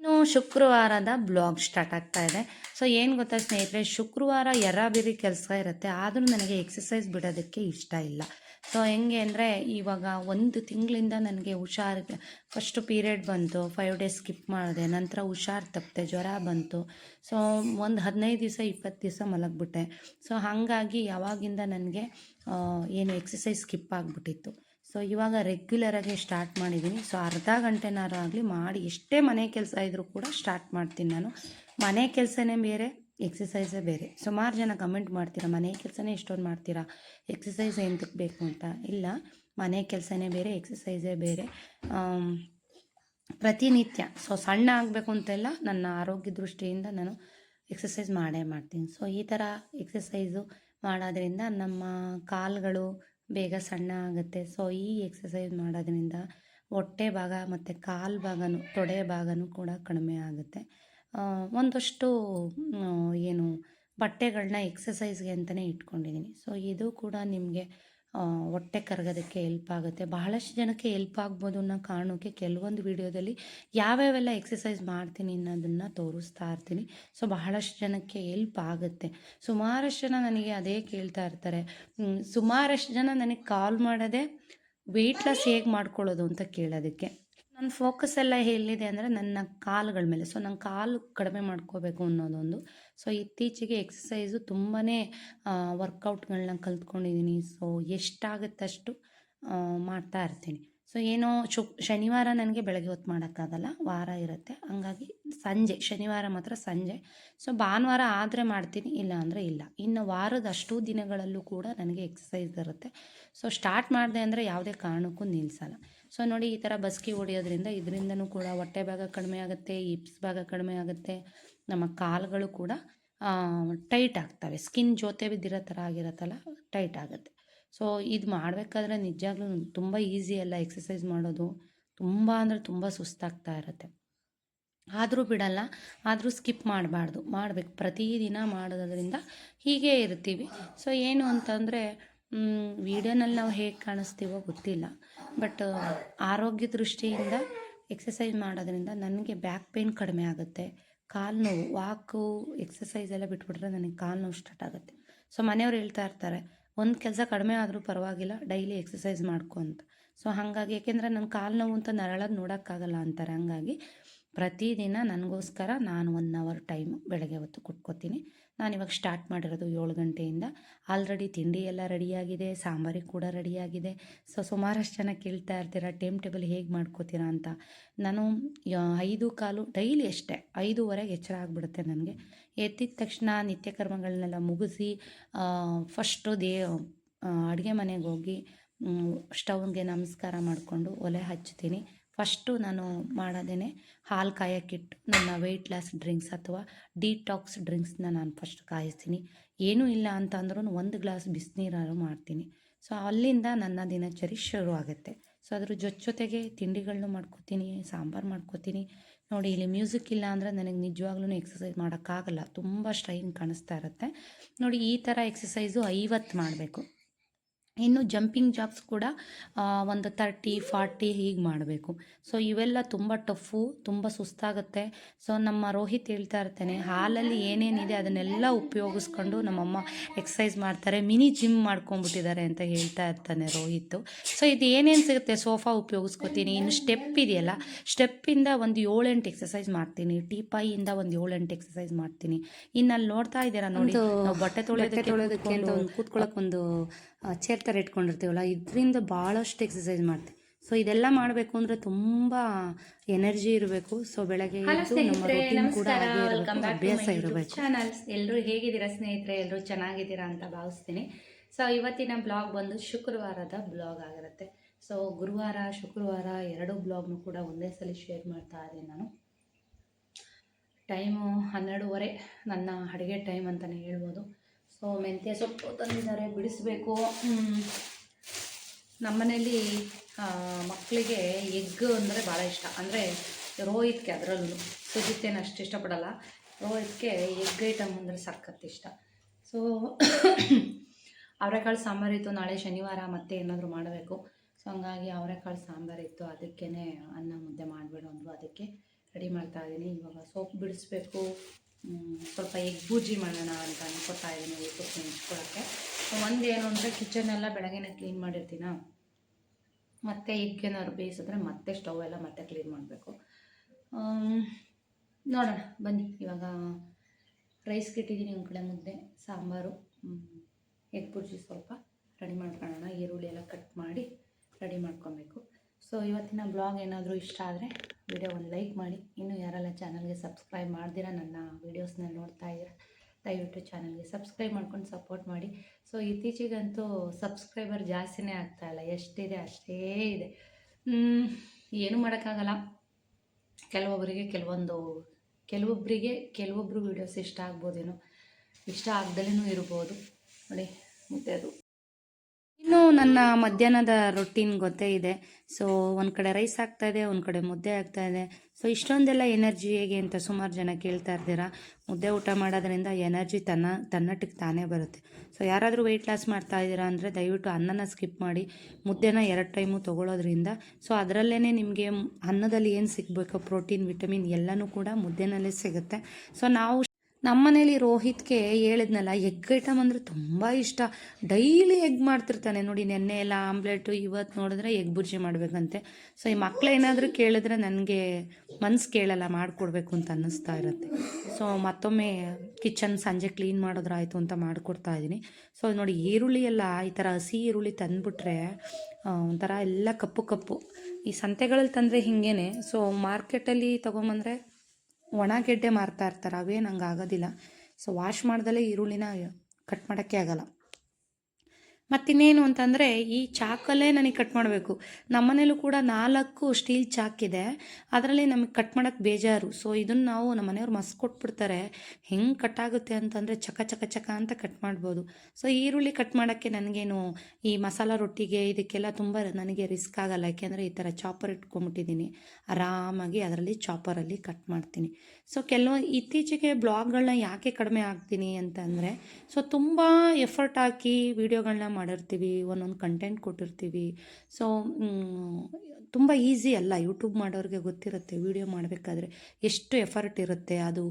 Speaker 1: ಇನ್ನು ಶುಕ್ರವಾರದ ಬ್ಲಾಗ್ ಸ್ಟಾರ್ಟ್ ಆಗ್ತಾ ಇದೆ. ಸೊ ಏನು ಗೊತ್ತಾ ಸ್ನೇಹಿತರೆ, ಶುಕ್ರವಾರ ಎರಾಬಿರಿ ಕೆಲಸ ಇರುತ್ತೆ, ಆದರೂ ನನಗೆ ಎಕ್ಸಸೈಸ್ ಬಿಡೋದಕ್ಕೆ ಇಷ್ಟ ಇಲ್ಲ. ಸೊ ಹೆಂಗೆ ಅಂದರೆ ಇವಾಗ ಒಂದು ತಿಂಗಳಿಂದ ನನಗೆ ಹುಷಾರು ಫಸ್ಟು ಪೀರಿಯಡ್ ಬಂತು ಫೈವ್ ಡೇಸ್ ಸ್ಕಿಪ್ ಮಾಡಿದೆ, ನಂತರ ಹುಷಾರು ತಪ್ಪಿದೆ, ಜ್ವರ ಬಂತು. ಸೊ ಒಂದು ಹದಿನೈದು ದಿವಸ, ಇಪ್ಪತ್ತು ದಿವಸ ಮಲಗಿಬಿಟ್ಟೆ. ಸೊ ಹಾಗಾಗಿ ಯಾವಾಗಿಂದ ನನಗೆ ಏನು ಎಕ್ಸಸೈಸ್ ಸ್ಕಿಪ್ ಆಗಿಬಿಟ್ಟಿತ್ತು. ಸೊ ಇವಾಗ ರೆಗ್ಯುಲರಾಗಿ ಸ್ಟಾರ್ಟ್ ಮಾಡಿದ್ದೀನಿ ಸೊ ಅರ್ಧ ಗಂಟೆನಾರು ಆಗಲಿ ಮಾಡಿ, ಎಷ್ಟೇ ಮನೆ ಕೆಲಸ ಇದ್ದರೂ ಕೂಡ ಸ್ಟಾರ್ಟ್ ಮಾಡ್ತೀನಿ ನಾನು. ಮನೆ ಕೆಲಸನೇ ಬೇರೆ ಎಕ್ಸಸೈಸೇ ಬೇರೆ. ಸುಮಾರು ಜನ ಕಮೆಂಟ್ ಮಾಡ್ತೀರಾ, ಮನೆ ಕೆಲಸನೇ ಇಷ್ಟೊಂದು ಮಾಡ್ತೀರಾ? ಎಕ್ಸಸೈಸ್ ಎಂತಕ್ಕೆ ಬೇಕು ಅಂತ? ಇಲ್ಲ, ಮನೆ ಕೆಲಸನೇ ಬೇರೆ ಎಕ್ಸಸೈಸೇ ಬೇರೆ. ಪ್ರತಿನಿತ್ಯ. ಸೊ ಸಣ್ಣ ಆಗಬೇಕು ಅಂತೆಲ್ಲ ನನ್ನ ಆರೋಗ್ಯ ದೃಷ್ಟಿಯಿಂದ ನಾನು ಎಕ್ಸಸೈಸ್ ಮಾಡೇ ಮಾಡ್ತೀನಿ. ಸೊ ಈ ಥರ ಎಕ್ಸಸೈಸು ಮಾಡೋದ್ರಿಂದ ನಮ್ಮ ಕಾಲುಗಳು ಬೇಗ ಸಣ್ಣ ಆಗುತ್ತೆ. ಸೊ ಈ ಎಕ್ಸಸೈಸ್ ಮಾಡೋದ್ರಿಂದ ಹೊಟ್ಟೆ ಭಾಗ ಮತ್ತು ಕಾಲು ಭಾಗನೂ, ತೊಡೆ ಭಾಗನೂ ಕೂಡ ಕಡಿಮೆ ಆಗುತ್ತೆ. ಒಂದಷ್ಟು ಏನು ಬಟ್ಟೆಗಳನ್ನ ಎಕ್ಸಸೈಸ್ಗೆ ಅಂತಲೇ ಇಟ್ಕೊಂಡಿದ್ದೀನಿ ಸೊ ಇದು ಕೂಡ ನಿಮಗೆ ಹೊಟ್ಟೆ ಕರಗೋದಕ್ಕೆ ಹೆಲ್ಪ್ ಆಗುತ್ತೆ. ಬಹಳಷ್ಟು ಜನಕ್ಕೆ ಹೆಲ್ಪ್ ಆಗ್ಬೋದು ಅನ್ನೋ ಕಾರಣಕ್ಕೆ ಕೆಲವೊಂದು ವಿಡಿಯೋದಲ್ಲಿ ಯಾವ್ಯಾವೆಲ್ಲ ಎಕ್ಸಸೈಸ್ ಮಾಡ್ತೀನಿ ಅನ್ನೋದನ್ನು ತೋರಿಸ್ತಾ ಇರ್ತೀನಿ. ಸೊ ಬಹಳಷ್ಟು ಜನಕ್ಕೆ ಹೆಲ್ಪ್ ಆಗುತ್ತೆ. ಸುಮಾರಷ್ಟು ಜನ ನನಗೆ ಅದೇ ಕೇಳ್ತಾ ಇರ್ತಾರೆ. ಸುಮಾರಷ್ಟು ಜನ ನನಗೆ ಕಾಲ್ ಮಾಡೋದೇ ವೆಯ್ಟ್ ಲಾಸ್ ಹೇಗೆ ಮಾಡ್ಕೊಳ್ಳೋದು ಅಂತ ಕೇಳೋದಕ್ಕೆ. ನನ್ನ ಫೋಕಸ್ ಎಲ್ಲ ಎಲ್ಲಿದೆ ಅಂದರೆ ನನ್ನ ಕಾಲುಗಳ ಮೇಲೆ. ಸೊ ನನ್ನ ಕಾಲು ಕಡಿಮೆ ಮಾಡ್ಕೋಬೇಕು ಅನ್ನೋದೊಂದು. ಸೊ ಇತ್ತೀಚೆಗೆ ಎಕ್ಸಸೈಸು ತುಂಬಾ ವರ್ಕೌಟ್ಗಳನ್ನ ಕಲ್ತ್ಕೊಂಡಿದ್ದೀನಿ ಸೊ ಎಷ್ಟಾಗುತ್ತಷ್ಟು ಅಷ್ಟು ಮಾಡ್ತಾ ಇರ್ತೀನಿ. ಸೊ ಏನೋ ಶು, ಶನಿವಾರ ನನಗೆ ಬೆಳಗ್ಗೆ ಹೊತ್ತು ಮಾಡೋಕ್ಕಾಗಲ್ಲ. ವಾರ ಇರುತ್ತೆ. ಹಂಗಾಗಿ ಸಂಜೆ, ಶನಿವಾರ ಮಾತ್ರ ಸಂಜೆ. ಸೊ ಭಾನುವಾರ ಆದರೆ ಮಾಡ್ತೀನಿ, ಇಲ್ಲ ಅಂದರೆ ಇಲ್ಲ. ಇನ್ನು ವಾರದ ಅಷ್ಟು ದಿನಗಳಲ್ಲೂ ಕೂಡ ನನಗೆ ಎಕ್ಸಸೈಸ್ ಇರುತ್ತೆ. ಸೊ ಸ್ಟಾರ್ಟ್ ಮಾಡಿದೆ ಅಂದರೆ ಯಾವುದೇ ಕಾರಣಕ್ಕೂ ನಿಲ್ಲಿಸಲ್ಲ ಸೊ ನೋಡಿ ಈ ಥರ ಬಸ್ಕಿ ಹೊಡೆಯೋದ್ರಿಂದ ಇದರಿಂದನೂ ಕೂಡ ಹೊಟ್ಟೆ ಭಾಗ ಕಡಿಮೆ ಆಗುತ್ತೆ, ಹಿಪ್ಸ್ ಭಾಗ ಕಡಿಮೆ ಆಗುತ್ತೆ, ನಮ್ಮ ಕಾಲುಗಳು ಕೂಡ ಟೈಟ್ ಆಗ್ತವೆ. ಸ್ಕಿನ್ ಜೊತೆ ಬಿದ್ದಿರೋ ಥರ ಆಗಿರತ್ತಲ್ಲ, ಟೈಟ್ ಆಗುತ್ತೆ. ಸೊ ಇದು ಮಾಡಬೇಕಾದ್ರೆ ನಿಜಾಗ್ಲೂ ತುಂಬ ಈಸಿ ಅಲ್ಲ ಎಕ್ಸಸೈಸ್ ಮಾಡೋದು. ತುಂಬ ಅಂದರೆ ತುಂಬ ಸುಸ್ತಾಗ್ತಾ ಇರುತ್ತೆ. ಆದರೂ ಬಿಡಲ್ಲ, ಆದರೂ ಸ್ಕಿಪ್ ಮಾಡಬಾರ್ದು. ಮಾಡಬೇಕು. ಪ್ರತಿದಿನ ಮಾಡೋದ್ರಿಂದ ಹೀಗೇ ಇರ್ತೀವಿ. ಸೊ ಏನು ಅಂತಂದರೆ ವಿಡಿಯೋನಲ್ಲಿ ನಾವು ಹೇಗೆ ಕಾಣಿಸ್ತೀವೋ ಗೊತ್ತಿಲ್ಲ. ಬಟ್ ಆರೋಗ್ಯ ದೃಷ್ಟಿಯಿಂದ ಎಕ್ಸಸೈಸ್ ಮಾಡೋದ್ರಿಂದ ನನಗೆ ಬ್ಯಾಕ್ ಪೇಯ್ನ್ ಕಡಿಮೆ ಆಗುತ್ತೆ. ಕಾಲು ನೋವು ವಾಕು ಎಕ್ಸಸೈಸ್ ಎಲ್ಲ ಬಿಟ್ಬಿಟ್ರೆ ನನಗೆ ಕಾಲು ನೋವು ಸ್ಟಾರ್ಟ್ ಆಗುತ್ತೆ. ಸೊ ಮನೆಯವ್ರು ಹೇಳ್ತಾ ಇರ್ತಾರೆ, ಒಂದು ಕೆಲಸ ಕಡಿಮೆ ಆದರೂ ಪರವಾಗಿಲ್ಲ ಡೈಲಿ ಎಕ್ಸಸೈಸ್ ಮಾಡ್ಕೊ ಅಂತ. ಸೊ ಹಾಗಾಗಿ ಏಕೆಂದರೆ ನನ್ನ ಕಾಲು ನೋವು ಅಂತ ನರಳೋದು ನೋಡೋಕ್ಕಾಗಲ್ಲ ಅಂತಾರೆ. ಹಾಗಾಗಿ ಪ್ರತಿದಿನ ನನಗೋಸ್ಕರ ನಾನು ಒನ್ ಅವರ್ ಟೈಮ್ ಬೆಳಗ್ಗೆ ಹೊತ್ತು ಕುಟ್ಕೋತೀನಿ ನಾನು ಇವಾಗ ಸ್ಟಾರ್ಟ್ ಮಾಡಿರೋದು ಏಳು ಗಂಟೆಯಿಂದ. ಆಲ್ರೆಡಿ ತಿಂಡಿ ಎಲ್ಲ ರೆಡಿಯಾಗಿದೆ, ಸಾಂಬಾರಿ ಕೂಡ ರೆಡಿಯಾಗಿದೆ. ಸೊ ಸುಮಾರಷ್ಟು ಜನ ಕೇಳ್ತಾ ಇರ್ತೀರ ಟೈಮ್ ಟೇಬಲ್ ಹೇಗೆ ಮಾಡ್ಕೋತೀರಾ ಅಂತ. ನಾನು ಐದು ಕಾಲು ಡೈಲಿ ಅಷ್ಟೇ ಐದೂವರೆಗೆ ಎಚ್ಚರ ಆಗಿಬಿಡುತ್ತೆ ನನಗೆ. ಎತ್ತಿದ ತಕ್ಷಣ ನಿತ್ಯ ಕರ್ಮಗಳನ್ನೆಲ್ಲ ಮುಗಿಸಿ ಫಸ್ಟು ದೇ ಅಡುಗೆ ಮನೆಗೆ ಹೋಗಿ ಸ್ಟವ್ಗೆ ನಮಸ್ಕಾರ ಮಾಡಿಕೊಂಡು ಒಲೆ ಹಚ್ತೀನಿ ಫಸ್ಟು ನಾನು ಮಾಡೋದೇನೆ ಹಾಲು ಕಾಯೋಕ್ಕಿಟ್ಟು ನನ್ನ ವೆಯ್ಟ್ ಲಾಸ್ ಡ್ರಿಂಕ್ಸ್ ಅಥವಾ ಡಿಟಾಕ್ಸ್ ಡ್ರಿಂಕ್ಸ್ನ ನಾನು ಫಸ್ಟ್ ಕಾಯಿಸ್ತೀನಿ. ಏನೂ ಇಲ್ಲ ಅಂತ ಅಂದ್ರೂ ಒಂದು ಗ್ಲಾಸ್ ಬಿಸಿನೀರಾದ್ರು ಮಾಡ್ತೀನಿ. ಸೊ ಅಲ್ಲಿಂದ ನನ್ನ ದಿನಚರಿ ಶುರು ಆಗುತ್ತೆ ಸೊ ಅದ್ರ ಜೊತೆ ಜೊತೆಗೆ ತಿಂಡಿಗಳನ್ನೂ ಮಾಡ್ಕೋತೀನಿ, ಸಾಂಬಾರು ಮಾಡ್ಕೋತೀನಿ. ನೋಡಿ, ಇಲ್ಲಿ ಮ್ಯೂಸಿಕ್ ಇಲ್ಲ ಅಂದರೆ ನನಗೆ ನಿಜವಾಗ್ಲೂ ಎಕ್ಸಸೈಸ್ ಮಾಡೋಕ್ಕಾಗಲ್ಲ. ತುಂಬ ಸ್ಟ್ರೈನ್ ಕಾಣಿಸ್ತಾ ಇರುತ್ತೆ. ನೋಡಿ, ಈ ಥರ ಎಕ್ಸಸೈಸು ಐವತ್ತು ಮಾಡಬೇಕು. ಇನ್ನು ಜಂಪಿಂಗ್ ಜಾಬ್ಸ್ ಕೂಡ ಒಂದು ತರ್ಟಿ ಫಾರ್ಟಿ ಹೀಗೆ ಮಾಡಬೇಕು. ಸೊ ಇವೆಲ್ಲ ತುಂಬ ಟಫು ತುಂಬ ಸುಸ್ತಾಗುತ್ತೆ. ಸೊ ನಮ್ಮ ರೋಹಿತ್ ಹೇಳ್ತಾ ಇರ್ತಾನೆ ಹಾಲಲ್ಲಿ ಏನೇನಿದೆ ಅದನ್ನೆಲ್ಲ ಉಪಯೋಗಿಸ್ಕೊಂಡು ನಮ್ಮಮ್ಮ ಎಕ್ಸಸೈಸ್ ಮಾಡ್ತಾರೆ ಮಿನಿ ಜಿಮ್ ಮಾಡ್ಕೊಂಬಿಟ್ಟಿದ್ದಾರೆ ಅಂತ ಹೇಳ್ತಾ ಇರ್ತಾನೆ ರೋಹಿತ್. ಸೊ ಇದು ಏನೇನು ಸಿಗುತ್ತೆ? ಸೋಫಾ ಉಪಯೋಗಿಸ್ಕೊತೀನಿ ಇನ್ನು ಸ್ಟೆಪ್ ಇದೆಯಲ್ಲ ಸ್ಟೆಪ್ಪಿಂದ ಒಂದು ಏಳೆಂಟು ಎಕ್ಸಸೈಸ್ ಮಾಡ್ತೀನಿ ಟೀಪಾಯಿಯಿಂದ ಒಂದು ಏಳೆಂಟು ಎಕ್ಸಸೈಸ್ ಮಾಡ್ತೀನಿ. ಇನ್ನು ಅಲ್ಲಿ ನೋಡ್ತಾ ಇದ್ದೀರಾ ನೋಡಿ ಬಟ್ಟೆ ತೊಳೆಯೋದಕ್ಕೆ
Speaker 2: ತೊಳೆಯೋದಕ್ಕೆ ಅಂತ ಒಂದು ಕೂತ್ಕೊಳ್ಳೋಕೆ ಒಂದು ಚೇರ್ ಥರ ಇಟ್ಕೊಂಡಿರ್ತೀವಲ್ಲ ಇದರಿಂದ ಭಾಳಷ್ಟು ಎಕ್ಸಸೈಸ್ ಮಾಡ್ತೀವಿ. ಸೊ ಇದೆಲ್ಲ ಮಾಡಬೇಕು ಅಂದರೆ ತುಂಬ ಎನರ್ಜಿ ಇರಬೇಕು. ಸೊ ಬೆಳಗ್ಗೆ ಅಭ್ಯಾಸ ಇರಬೇಕು.
Speaker 1: ಎಲ್ಲರೂ ಹೇಗಿದ್ದೀರಾ ಸ್ನೇಹಿತರೆ? ಎಲ್ಲರೂ ಚೆನ್ನಾಗಿದ್ದೀರಾ ಅಂತ ಭಾವಿಸ್ತೀನಿ. ಸೊ ಇವತ್ತಿನ ಬ್ಲಾಗ್ ಬಂದು ಶುಕ್ರವಾರದ ಬ್ಲಾಗ್ ಆಗಿರುತ್ತೆ. ಸೊ ಗುರುವಾರ ಶುಕ್ರವಾರ ಎರಡು ಬ್ಲಾಗ್ನು ಕೂಡ ಒಂದೇ ಸಲ ಶೇರ್ ಮಾಡ್ತಾ ಇದ್ದೀನಿ ನಾನು. ಟೈಮು ಹನ್ನೆರಡೂವರೆ ನನ್ನ ಅಡುಗೆ ಟೈಮ್ ಅಂತಲೇ ಹೇಳ್ಬೋದು. ಸೊ ಮೆಂತ್ಯ ಸೊಪ್ಪು ತಂದಿದ್ದಾರೆ ಬಿಡಿಸ್ಬೇಕು. ನಮ್ಮನೇಲಿ ಮಕ್ಕಳಿಗೆ ಎಗ್ ಅಂದರೆ ಭಾಳ ಇಷ್ಟ. ಅಂದರೆ ರೋಹಿತ್ಗೆ ಅದರಲ್ಲೂ. ಸುಜಿತೇನು ಅಷ್ಟು ಇಷ್ಟಪಡಲ್ಲ. ರೋಹಿತ್ಗೆ ಎಗ್ ಐಟಮ್ ಅಂದರೆ ಸಖತ್ ಇಷ್ಟ. ಸೊ ಅವರೆಕಾಳು ಸಾಂಬಾರಿತ್ತು ನಾಳೆ ಶನಿವಾರ ಮತ್ತೆ ಏನಾದರೂ ಮಾಡಬೇಕು. ಸೊ ಹಂಗಾಗಿ ಅವರೆಕಾಳು ಸಾಂಬಾರಿತ್ತು ಅದಕ್ಕೇ ಅನ್ನ ಮುದ್ದೆ ಮಾಡಿಬಿಡು ಅಂದರು ಅದಕ್ಕೆ ರೆಡಿ ಮಾಡ್ತಾ ಇದ್ದೀನಿ. ಇವಾಗ ಸೋಪ್ ಬಿಡಿಸ್ಬೇಕು. ಸ್ವಲ್ಪ ಎಗ್ ಬೂಜಿ ಮಾಡೋಣ ಅಂತ ಅನ್ಕೊತಾ ಇದ್ದೀನಿ ಊಟಕ್ಕೆ ನೆಂಚ್ಕೊಳ್ಳೋಕ್ಕೆ ಒಂದೇನು ಅಂದರೆ ಕಿಚನ್ ಎಲ್ಲ ಬೆಳಗ್ಗೆನೇ ಕ್ಲೀನ್ ಮಾಡಿರ್ತೀನ? ಮತ್ತೆ ಎಗ್ ಏನಾದ್ರು ಬೇಯಿಸಿದ್ರೆ ಮತ್ತೆ ಸ್ಟವ್ ಎಲ್ಲ ಮತ್ತೆ ಕ್ಲೀನ್ ಮಾಡಬೇಕು. ನೋಡೋಣ, ಬನ್ನಿ. ಇವಾಗ ರೈಸ್ ಇಟ್ಟಿದ್ದೀನಿ ಒಂದು ಕಡೆ ಮುದ್ದೆ, ಸಾಂಬಾರು ಎಗ್ ಬುರ್ಜಿ ಸ್ವಲ್ಪ ರೆಡಿ ಮಾಡ್ಕೊಳ್ಳೋಣ. ಈರುಳ್ಳಿ ಎಲ್ಲ ಕಟ್ ಮಾಡಿ ರೆಡಿ ಮಾಡ್ಕೊಬೇಕು. ಸೊ ಇವತ್ತಿನ ಬ್ಲಾಗ್ ಏನಾದರೂ ಇಷ್ಟ ಆದರೆ ವಿಡಿಯೋ ಒಂದು ಲೈಕ್ ಮಾಡಿ. ಇನ್ನೂ ಯಾರೆಲ್ಲ ಚಾನಲ್ಗೆ ಸಬ್ಸ್ಕ್ರೈಬ್ ಮಾಡ್ದಿರ ನನ್ನ ವೀಡಿಯೋಸ್ನ ನೋಡ್ತಾ ಇದ್ದೀರಾ, ದಯವಿಟ್ಟು ಚಾನಲ್ಗೆ ಸಬ್ಸ್ಕ್ರೈಬ್ ಮಾಡ್ಕೊಂಡು ಸಪೋರ್ಟ್ ಮಾಡಿ. ಸೊ ಇತ್ತೀಚೆಗಂತೂ ಸಬ್ಸ್ಕ್ರೈಬರ್ ಜಾಸ್ತಿನೇ ಆಗ್ತಾಯಿಲ್ಲ ಎಷ್ಟಿದೆ ಅಷ್ಟೇ ಇದೆ. ಏನೂ ಮಾಡೋಕ್ಕಾಗಲ್ಲ. ಕೆಲವೊಬ್ಬರಿಗೆ ಕೆಲವೊಂದು ಕೆಲವೊಬ್ಬರಿಗೆ ಕೆಲವೊಬ್ಬರು ವೀಡಿಯೋಸ್ ಇಷ್ಟ ಆಗ್ಬೋದೇನೋ, ಇಷ್ಟ ಆಗ್ದಲೇ ಇರ್ಬೋದು. ನೋಡಿ, ಮತ್ತೆ ಅದು. ಇನ್ನು ನನ್ನ ಮಧ್ಯಾಹ್ನದ ರೊಟೀನ್ ಗೊತ್ತೇ ಇದೆ. ಸೊ ಒಂದು ಕಡೆ ರೈಸ್ ಆಗ್ತಾ ಇದೆ, ಒಂದು ಕಡೆ ಮುದ್ದೆ ಆಗ್ತಾ ಇದೆ. ಸೊ ಇಷ್ಟೊಂದೆಲ್ಲ ಎನರ್ಜಿ ಹೇಗೆ ಅಂತ ಸುಮಾರು ಜನ ಕೇಳ್ತಾ ಇರ್ತೀರಾ? ಮುದ್ದೆ ಊಟ ಮಾಡೋದ್ರಿಂದ ಎನರ್ಜಿ ತನ್ನ ತನ್ನಟ್ಟಿಗೆ ತಾನೇ ಬರುತ್ತೆ. ಸೊ ಯಾರಾದರೂ ವೆಯ್ಟ್ ಲಾಸ್ ಮಾಡ್ತಾ ಇದ್ದೀರಾ ಅಂದರೆ ದಯವಿಟ್ಟು ಅನ್ನನ ಸ್ಕಿಪ್ ಮಾಡಿ. ಮುದ್ದೆನ ಎರಡು ಟೈಮು ತೊಗೊಳೋದ್ರಿಂದ ಸೊ ಅದರಲ್ಲೇ ನಿಮಗೆ ಅನ್ನದಲ್ಲಿ ಏನು ಸಿಗಬೇಕು? ಪ್ರೋಟೀನ್ ವಿಟಮಿನ್ ಎಲ್ಲನೂ ಕೂಡ ಮುದ್ದೆನಲ್ಲೇ ಸಿಗುತ್ತೆ. ಸೊ ನಾವು ನಮ್ಮನೇಲಿ ರೋಹಿತ್ಗೆ ಹೇಳಿದ್ನಲ್ಲ, ಎಗ್ ಐಟಮ್ ಅಂದರೆ ತುಂಬ ಇಷ್ಟ. ಡೈಲಿ ಎಗ್ ಮಾಡ್ತಿರ್ತಾನೆ ನೋಡಿ, ನೆನ್ನೆ ಎಲ್ಲ ಆಮ್ಲೆಟು ಇವತ್ತು ನೋಡಿದ್ರೆ ಎಗ್ ಬುರ್ಜಿ ಮಾಡಬೇಕಂತೆ. ಸೊ ಈ ಮಕ್ಳು ಏನಾದರೂ ಕೇಳಿದ್ರೆ ನನಗೆ ಮನ್ಸು ಕೇಳಲ್ಲ, ಮಾಡಿಕೊಡ್ಬೇಕು ಅಂತ ಅನ್ನಿಸ್ತಾ ಇರುತ್ತೆ. ಸೊ ಮತ್ತೊಮ್ಮೆ ಕಿಚನ್ ಸಂಜೆ ಕ್ಲೀನ್ ಮಾಡಿದ್ರಾಯಿತು ಅಂತ ಮಾಡಿಕೊಡ್ತಾ ಇದ್ದೀನಿ. ಸೊ ನೋಡಿ, ಈರುಳ್ಳಿ ಎಲ್ಲ ಈ ಥರ ಹಸಿ ಈರುಳ್ಳಿ ತಂದುಬಿಟ್ರೆ ಒಂಥರ ಎಲ್ಲ ಕಪ್ಪು ಕಪ್ಪು. ಈ ಸಂತೆಗಳಲ್ಲಿ ತಂದರೆ ಹೀಗೇನೆ. ಸೊ ಮಾರ್ಕೆಟಲ್ಲಿ ತೊಗೊಂಬಂದರೆ ಒಣ ಗೆಡ್ಡೆ ಮಾರ್ತಾ ಇರ್ತಾರೆ ಅವೇನು ಹಂಗಾಗೋದಿಲ್ಲ. ಸೊ ವಾಶ್ ಮಾಡ್ದಲೇ ಈರುಳ್ಳಿನ ಕಟ್ ಮಾಡೋಕ್ಕೆ ಆಗಲ್ಲ. ಮತ್ತಿನ್ನೇನು ಅಂತಂದರೆ ಈ ಚಾಕಲ್ಲೇ ನನಗೆ ಕಟ್ ಮಾಡಬೇಕು. ನಮ್ಮನೇಲೂ ಕೂಡ ನಾಲ್ಕು ಸ್ಟೀಲ್ ಚಾಕಿದೆ ಅದರಲ್ಲಿ ನಮಗೆ ಕಟ್ ಮಾಡೋಕ್ಕೆ ಬೇಜಾರು. ಸೊ ಇದನ್ನು ನಾವು ನಮ್ಮ ಮನೆಯವ್ರು ಮಸ್ ಕೊಟ್ಬಿಡ್ತಾರೆ. ಹೆಂಗೆ ಕಟ್ ಆಗುತ್ತೆ ಅಂತಂದರೆ ಚಕ ಚಕ ಚಕ ಅಂತ ಕಟ್ ಮಾಡ್ಬೋದು. ಸೊ ಈರುಳ್ಳಿ ಕಟ್ ಮಾಡೋಕ್ಕೆ ನನಗೇನು ಈ ಮಸಾಲ ರೊಟ್ಟಿಗೆ ಇದಕ್ಕೆಲ್ಲ ತುಂಬ ನನಗೆ ರಿಸ್ಕ್ ಆಗಲ್ಲ. ಯಾಕೆಂದರೆ ಈ ಥರ ಚಾಪರ್ ಇಟ್ಕೊಂಬಿಟ್ಟಿದ್ದೀನಿ ಆರಾಮಾಗಿ ಅದರಲ್ಲಿ ಚಾಪರಲ್ಲಿ ಕಟ್ ಮಾಡ್ತೀನಿ. ಸೊ ಕೆಲವು, ಇತ್ತೀಚೆಗೆ ಬ್ಲಾಗ್ಗಳನ್ನ ಯಾಕೆ ಕಡಿಮೆ ಆಗ್ತೀನಿ ಅಂತಂದರೆ ಸೊ ತುಂಬ ಎಫರ್ಟ್ ಹಾಕಿ ವೀಡಿಯೋಗಳನ್ನ ಮಾಡಿರ್ತೀವಿ, ಒಂದೊಂದು ಕಂಟೆಂಟ್ ಕೊಟ್ಟಿರ್ತೀವಿ. ಸೊ ತುಂಬ ಈಸಿ ಅಲ್ಲ. ಯೂಟ್ಯೂಬ್ ಮಾಡೋರಿಗೆ ಗೊತ್ತಿರುತ್ತೆ, ವೀಡಿಯೋ ಮಾಡಬೇಕಾದ್ರೆ ಎಷ್ಟು ಎಫರ್ಟ್ ಇರುತ್ತೆ ಅದು.